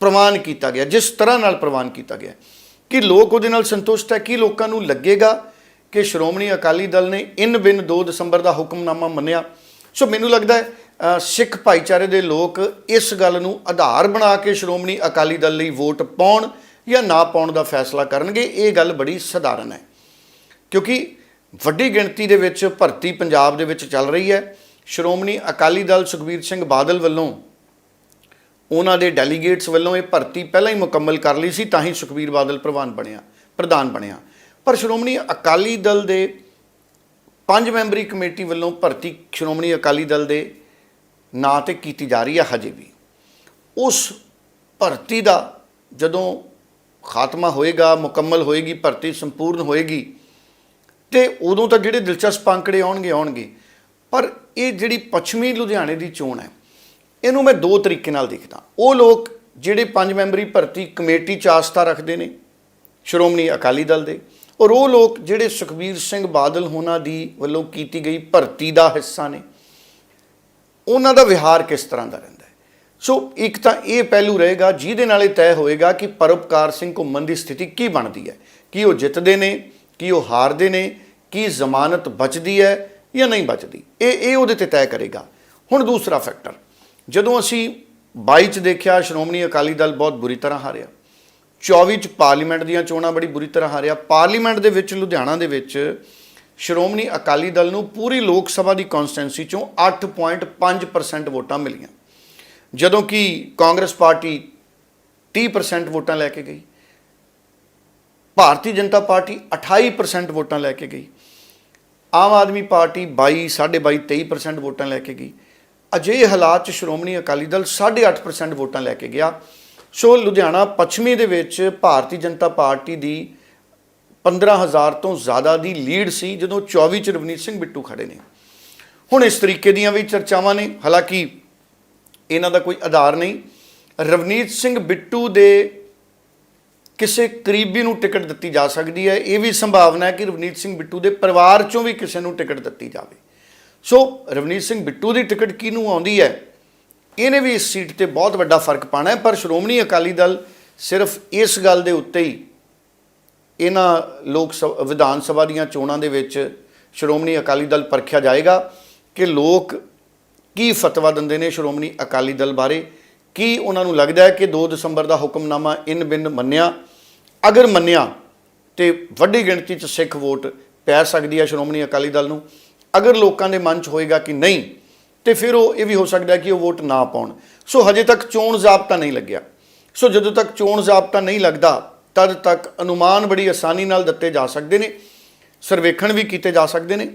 ਪ੍ਰਵਾਨ ਕੀਤਾ ਗਿਆ, ਜਿਸ ਤਰ੍ਹਾਂ ਨਾਲ ਪ੍ਰਵਾਨ ਕੀਤਾ ਗਿਆ, ਕਿ ਲੋਕ ਉਹਦੇ ਨਾਲ ਸੰਤੁਸ਼ਟ ਹੈ? ਕਿ ਲੋਕਾਂ ਨੂੰ ਲੱਗੇਗਾ ਕਿ ਸ਼੍ਰੋਮਣੀ ਅਕਾਲੀ ਦਲ ਨੇ ਇਨ ਬਿਨ 2 ਦਸੰਬਰ ਦਾ ਹੁਕਮਨਾਮਾ ਮੰਨਿਆ? ਸੋ ਮੈਨੂੰ ਲੱਗਦਾ ਹੈ ਸਿੱਖ ਭਾਈਚਾਰੇ ਦੇ ਲੋਕ ਇਸ ਗੱਲ ਨੂੰ ਆਧਾਰ ਬਣਾ ਕੇ ਸ਼੍ਰੋਮਣੀ ਅਕਾਲੀ ਦਲ ਲਈ ਵੋਟ ਪਾਉਣ ਜਾਂ ਨਾ ਪਾਉਣ ਦਾ ਫੈਸਲਾ ਕਰਨਗੇ, ਇਹ ਗੱਲ ਬੜੀ ਸਧਾਰਨ ਹੈ। ਕਿਉਂਕਿ ਵੱਡੀ ਗਿਣਤੀ ਦੇ ਵਿੱਚ ਭਰਤੀ ਪੰਜਾਬ ਦੇ ਵਿੱਚ ਚੱਲ ਰਹੀ ਹੈ। ਸ਼੍ਰੋਮਣੀ ਅਕਾਲੀ ਦਲ ਸੁਖਬੀਰ ਸਿੰਘ ਬਾਦਲ ਵੱਲੋਂ ਉਹਨਾਂ ਦੇ ਡੈਲੀਗੇਟਸ ਵੱਲੋਂ ਇਹ ਭਰਤੀ ਪਹਿਲਾਂ ਹੀ ਮੁਕੰਮਲ ਕਰ ਲਈ ਸੀ, ਤਾਂ ਹੀ ਸੁਖਬੀਰ ਬਾਦਲ ਪ੍ਰਧਾਨ ਬਣਿਆ ਪ੍ਰਧਾਨ ਬਣਿਆ। ਪਰ ਸ਼੍ਰੋਮਣੀ ਅਕਾਲੀ ਦਲ ਦੇ ਪੰਜ ਮੈਂਬਰੀ ਕਮੇਟੀ ਵੱਲੋਂ ਭਰਤੀ ਸ਼੍ਰੋਮਣੀ ਅਕਾਲੀ ਦਲ ਦੇ ਨਾਂ ਤੇ ਕੀਤੀ ਜਾ ਰਹੀ ਹੈ ਹਜੇ ਵੀ। ਉਸ ਭਰਤੀ ਦਾ ਜਦੋਂ ਖਾਤਮਾ ਹੋਏਗਾ, ਮੁਕੰਮਲ ਹੋਏਗੀ, ਭਰਤੀ ਸੰਪੂਰਨ ਹੋਏਗੀ, ਤੇ ਉਦੋਂ ਤਾਂ ਜਿਹੜੇ ਦਿਲਚਸਪ ਅੰਕੜੇ ਆਉਣਗੇ ਆਉਣਗੇ। ਪਰ ਇਹ ਜਿਹੜੀ ਪੱਛਮੀ ਲੁਧਿਆਣੇ ਦੀ ਚੋਣ ਹੈ, ਇਹਨੂੰ ਮੈਂ ਦੋ ਤਰੀਕੇ ਨਾਲ ਦੇਖਦਾ। ਉਹ ਲੋਕ ਜਿਹੜੇ ਪੰਜ ਮੈਂਬਰੀ ਭਰਤੀ ਕਮੇਟੀ ਚ ਆਸਥਾ ਰੱਖਦੇ ਨੇ, ਸ਼੍ਰੋਮਣੀ ਅਕਾਲੀ ਦਲ ਦੇ, ਔਰ ਉਹ ਲੋਕ ਜਿਹੜੇ ਸੁਖਬੀਰ ਸਿੰਘ ਬਾਦਲ ਹੋਣਾ ਦੀ ਵੱਲੋਂ ਕੀਤੀ ਗਈ ਭਰਤੀ ਦਾ ਹਿੱਸਾ ਨੇ ਉਹਨਾਂ ਦਾ ਵਿਹਾਰ ਕਿਸ ਤਰ੍ਹਾਂ ਦਾ ਰਹਿੰਦਾ ਹੈ? ਸੋ ਇੱਕ ਤਾਂ ਇਹ ਪਹਿਲੂ ਰਹੇਗਾ, ਜਿਹਦੇ ਨਾਲ ਇਹ ਤੈਅ ਹੋਏਗਾ ਕਿ ਪਰਉਪਕਾਰ ਸਿੰਘ ਘੁੰਮਣ ਦੀ ਸਥਿਤੀ ਕੀ ਬਣਦੀ ਹੈ? ਕੀ ਉਹ ਜਿੱਤਦੇ ਨੇ? ਕੀ ਉਹ ਹਾਰਦੇ ਨੇ? ਕੀ ਜ਼ਮਾਨਤ ਬਚਦੀ ਹੈ ਜਾਂ ਨਹੀਂ ਬਚਦੀ? ਇਹ ਇਹ ਉਹਦੇ ਤੇ ਤੈਅ ਕਰੇਗਾ। ਹੁਣ ਦੂਸਰਾ ਫੈਕਟਰ ਜਦੋਂ ਅਸੀਂ 22 ਚ ਦੇਖਿਆ, ਸ਼੍ਰੋਮਣੀ ਅਕਾਲੀ ਦਲ ਬਹੁਤ ਬੁਰੀ ਤਰ੍ਹਾਂ ਹਾਰਿਆ। 24 ਚ ਪਾਰਲੀਮੈਂਟ ਦੀਆਂ ਚੋਣਾਂ ਬੜੀ ਬੁਰੀ ਤਰ੍ਹਾਂ ਹਾਰਿਆ। ਪਾਰਲੀਮੈਂਟ ਦੇ ਵਿੱਚ, ਲੁਧਿਆਣਾ ਦੇ ਵਿੱਚ ਸ਼੍ਰੋਮਣੀ ਅਕਾਲੀ ਦਲ ਨੂੰ ਪੂਰੀ ਲੋਕ ਸਭਾ ਦੀ ਕਨਸਟੀਟੈਂਸੀ ਚੋਂ 8.5% ਵੋਟਾਂ ਮਿਲੀਆਂ। ਜਦੋਂ ਕਿ ਕਾਂਗਰਸ ਪਾਰਟੀ 30% ਵੋਟਾਂ ਲੈ ਕੇ ਗਈ। ਭਾਰਤੀ ਜਨਤਾ ਪਾਰਟੀ 28% ਵੋਟਾਂ ਲੈ ਕੇ ਗਈ। ਆਮ ਆਦਮੀ ਪਾਰਟੀ 22 22 23% ਵੋਟਾਂ ਲੈ ਕੇ ਗਈ। ਅਜਿਹੇ ਹਾਲਾਤ 'ਚ ਸ਼੍ਰੋਮਣੀ ਅਕਾਲੀ ਦਲ 8.5% ਵੋਟਾਂ ਲੈ ਕੇ ਗਿਆ। ਸੋ ਲੁਧਿਆਣਾ ਪੱਛਮੀ ਦੇ ਵਿੱਚ ਭਾਰਤੀ ਜਨਤਾ ਪਾਰਟੀ ਦੀ 15000 ਤੋਂ ਜ਼ਿਆਦਾ ਦੀ ਲੀਡ ਸੀ ਜਦੋਂ 24 ਚ ਰਵਨੀਤ ਸਿੰਘ ਬਿੱਟੂ ਖੜੇ ਨੇ। ਹੁਣ ਇਸ ਤਰੀਕੇ ਦੀਆਂ ਵੀ ਚਰਚਾਵਾਂ ਨੇ। ਹਾਲਾਂਕਿ ਇਹਨਾਂ ਦਾ ਕੋਈ ਆਧਾਰ ਨਹੀਂ। ਰਵਨੀਤ ਸਿੰਘ ਬਿੱਟੂ ਦੇ ਕਿਸੇ ਕਰੀਬੀ ਨੂੰ ਟਿਕਟ ਦਿੱਤੀ ਜਾ ਸਕਦੀ ਹੈ। ਇਹ ਵੀ ਸੰਭਾਵਨਾ ਹੈ ਕਿ ਰਵਨੀਤ ਸਿੰਘ ਬਿੱਟੂ ਦੇ ਪਰਿਵਾਰ ਚੋਂ ਵੀ ਕਿਸੇ ਨੂੰ ਟਿਕਟ ਦਿੱਤੀ ਜਾਵੇ। ਸੋ ਰਵਨੀਤ ਸਿੰਘ ਬਿੱਟੂ ਦੀ ਟਿਕਟ ਕਿਹਨੂੰ ਆਉਂਦੀ ਹੈ? ਇਹਨੇ ਵੀ ਇਸ ਸੀਟ ਤੇ ਬਹੁਤ ਵੱਡਾ ਫ਼ਰਕ ਪਾਣਾ ਹੈ। ਪਰ ਸ਼੍ਰੋਮਣੀ ਅਕਾਲੀ ਦਲ ਸਿਰਫ ਇਸ ਗੱਲ ਦੇ ਉੱਤੇ ਹੀ ਇਹਨਾਂ ਲੋਕ ਸਭ, ਵਿਧਾਨ ਸਭਾ ਦੀਆਂ ਚੋਣਾਂ ਦੇ ਵਿੱਚ ਸ਼੍ਰੋਮਣੀ ਅਕਾਲੀ ਦਲ ਪਰਖਿਆ ਜਾਏਗਾ ਕਿ ਲੋਕ ਕੀ ਫਤਵਾ ਦਿੰਦੇ ਨੇ ਸ਼੍ਰੋਮਣੀ ਅਕਾਲੀ ਦਲ ਬਾਰੇ। ਕੀ ਉਹਨਾਂ ਨੂੰ ਲੱਗਦਾ ਹੈ ਕਿ 2 ਦਸੰਬਰ ਦਾ ਹੁਕਮਨਾਮਾ ਇਨ ਬਿਨ ਮੰਨਿਆ? ਅਗਰ ਮੰਨਿਆ, ਤੇ ਵੱਡੀ ਗਿਣਤੀ 'ਚ ਸਿੱਖ ਵੋਟ ਪੈ ਸਕਦੀ ਹੈ ਸ਼੍ਰੋਮਣੀ ਅਕਾਲੀ ਦਲ ਨੂੰ। ਅਗਰ ਲੋਕਾਂ ਦੇ ਮਨ 'ਚ ਹੋਏਗਾ ਕਿ ਨਹੀਂ, ਤੇ ਫਿਰ ਉਹ ਇਹ ਵੀ ਹੋ ਸਕਦਾ ਕਿ ਉਹ ਵੋਟ ਨਾ ਪਾਉਣ। ਸੋ ਹਜੇ ਤੱਕ ਚੋਣ ਜ਼ਾਬਤਾ ਨਹੀਂ ਲੱਗਿਆ। ਸੋ ਜਦੋਂ ਤੱਕ ਚੋਣ ਜ਼ਾਬਤਾ ਨਹੀਂ ਲੱਗਦਾ ਤਦ ਤੱਕ ਅਨੁਮਾਨ ਬੜੀ ਆਸਾਨੀ ਨਾਲ ਦਿੱਤੇ ਜਾ ਸਕਦੇ ਨੇ, ਸਰਵੇਖਣ ਵੀ ਕੀਤੇ ਜਾ ਸਕਦੇ ਨੇ।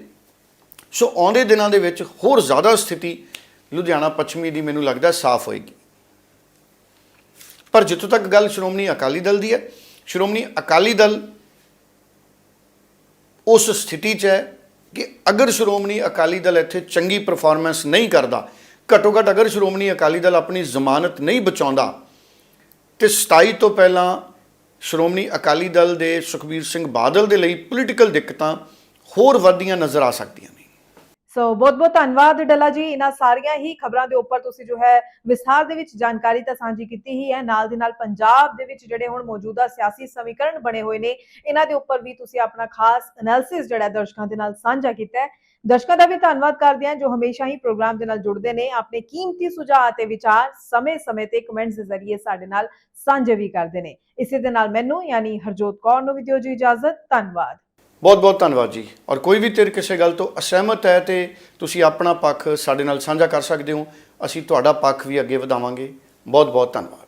ਸੋ ਆਉਂਦੇ ਦਿਨਾਂ ਦੇ ਵਿੱਚ ਹੋਰ ਜ਼ਿਆਦਾ ਸਥਿਤੀ ਲੁਧਿਆਣਾ ਪੱਛਮੀ ਦੀ ਮੈਨੂੰ ਲੱਗਦਾ ਸਾਫ਼ ਹੋਏਗੀ। ਪਰ ਜਿੱਥੋਂ ਤੱਕ ਗੱਲ ਸ਼੍ਰੋਮਣੀ ਅਕਾਲੀ ਦਲ ਦੀ ਹੈ, ਸ਼੍ਰੋਮਣੀ ਅਕਾਲੀ ਦਲ ਉਸ ਸਥਿਤੀ 'ਚ ਹੈ ਕਿ ਅਗਰ ਸ਼੍ਰੋਮਣੀ ਅਕਾਲੀ ਦਲ ਇੱਥੇ ਚੰਗੀ ਪਰਫਾਰਮੈਂਸ ਨਹੀਂ ਕਰਦਾ ਘੱਟੋ ਘੱਟ ਅਗਰ ਸ਼੍ਰੋਮਣੀ ਅਕਾਲੀ ਦਲ ਆਪਣੀ ਜ਼ਮਾਨਤ ਨਹੀਂ ਬਚਾਉਂਦਾ, ਤੇ 27 ਤੋਂ ਪਹਿਲਾਂ ਸ਼੍ਰੋਮਣੀ ਅਕਾਲੀ ਦਲ ਦੇ ਸੁਖਬੀਰ ਸਿੰਘ ਬਾਦਲ ਦੇ ਲਈ ਪੋਲੀਟੀਕਲ ਦਿੱਕਤਾਂ ਹੋਰ ਵੱਧਦੀਆਂ ਨਜ਼ਰ ਆ ਸਕਦੀਆਂ ਨੇ। ਸੋ ਬਹੁਤ ਬਹੁਤ ਧੰਨਵਾਦ ਡੱਲਾ ਜੀ। ਇਹਨਾਂ ਸਾਰੀਆਂ ਹੀ ਖਬਰਾਂ ਦੇ ਉੱਪਰ ਤੁਸੀਂ ਜੋ ਹੈ ਵਿਸਥਾਰ ਦੇ ਵਿੱਚ ਜਾਣਕਾਰੀ ਤਾਂ ਸਾਂਝੀ ਕੀਤੀ ਹੀ ਹੈ। ਨਾਲ ਦੀ ਨਾਲ ਪੰਜਾਬ ਦੇ ਵਿੱਚ ਜਿਹੜੇ ਹੁਣ ਮੌਜੂਦਾ ਸਿਆਸੀ ਸਮੀਕਰਨ ਬਣੇ ਹੋਏ ਨੇ ਇਹਨਾਂ ਦੇ ਉੱਪਰ ਵੀ ਤੁਸੀਂ ਆਪਣਾ ਖਾਸ ਐਨਾਲਿਸਿਸ ਜਿਹੜਾ ਦਰਸ਼ਕਾਂ ਦੇ ਨਾਲ ਸਾਂਝਾ ਕੀਤਾ ਹੈ। ਦਰਸ਼ਕਾਂ ਦਾ ਵੀ ਧੰਨਵਾਦ ਕਰਦੇ ਹਾਂ ਜੋ ਹਮੇਸ਼ਾ ਹੀ ਪ੍ਰੋਗਰਾਮ ਦੇ ਨਾਲ ਜੁੜਦੇ ਨੇ। ਆਪਣੇ ਕੀਮਤੀ ਸੁਝਾਅ ਅਤੇ ਵਿਚਾਰ ਸਮੇਂ-ਸਮੇਂ ਤੇ ਕਮੈਂਟਸ ਦੇ ਜ਼ਰੀਏ ਸਾਡੇ ਨਾਲ ਸਾਂਝੇ ਵੀ ਕਰਦੇ ਨੇ। ਇਸੇ ਦੇ ਨਾਲ ਮੈਨੂੰ ਯਾਨੀ ਹਰਜੋਤ ਕੌਰ ਨੂੰ ਵੀ ਦਿਓ ਜੀ ਇਜਾਜ਼ਤ। ਧੰਨਵਾਦ। ਬਹੁਤ ਬਹੁਤ ਧੰਨਵਾਦ ਜੀ। ਔਰ ਕੋਈ ਵੀ ਧਿਰ ਕਿਸੇ ਗੱਲ ਤੋਂ ਅਸਹਿਮਤ ਹੈ ਤੇ ਤੁਸੀਂ ਆਪਣਾ ਪੱਖ ਸਾਡੇ ਨਾਲ ਸਾਂਝਾ ਕਰ ਸਕਦੇ ਹੋ। ਅਸੀਂ ਤੁਹਾਡਾ ਪੱਖ ਵੀ ਅੱਗੇ ਵਧਾਵਾਂਗੇ। ਬਹੁਤ ਬਹੁਤ ਧੰਨਵਾਦ।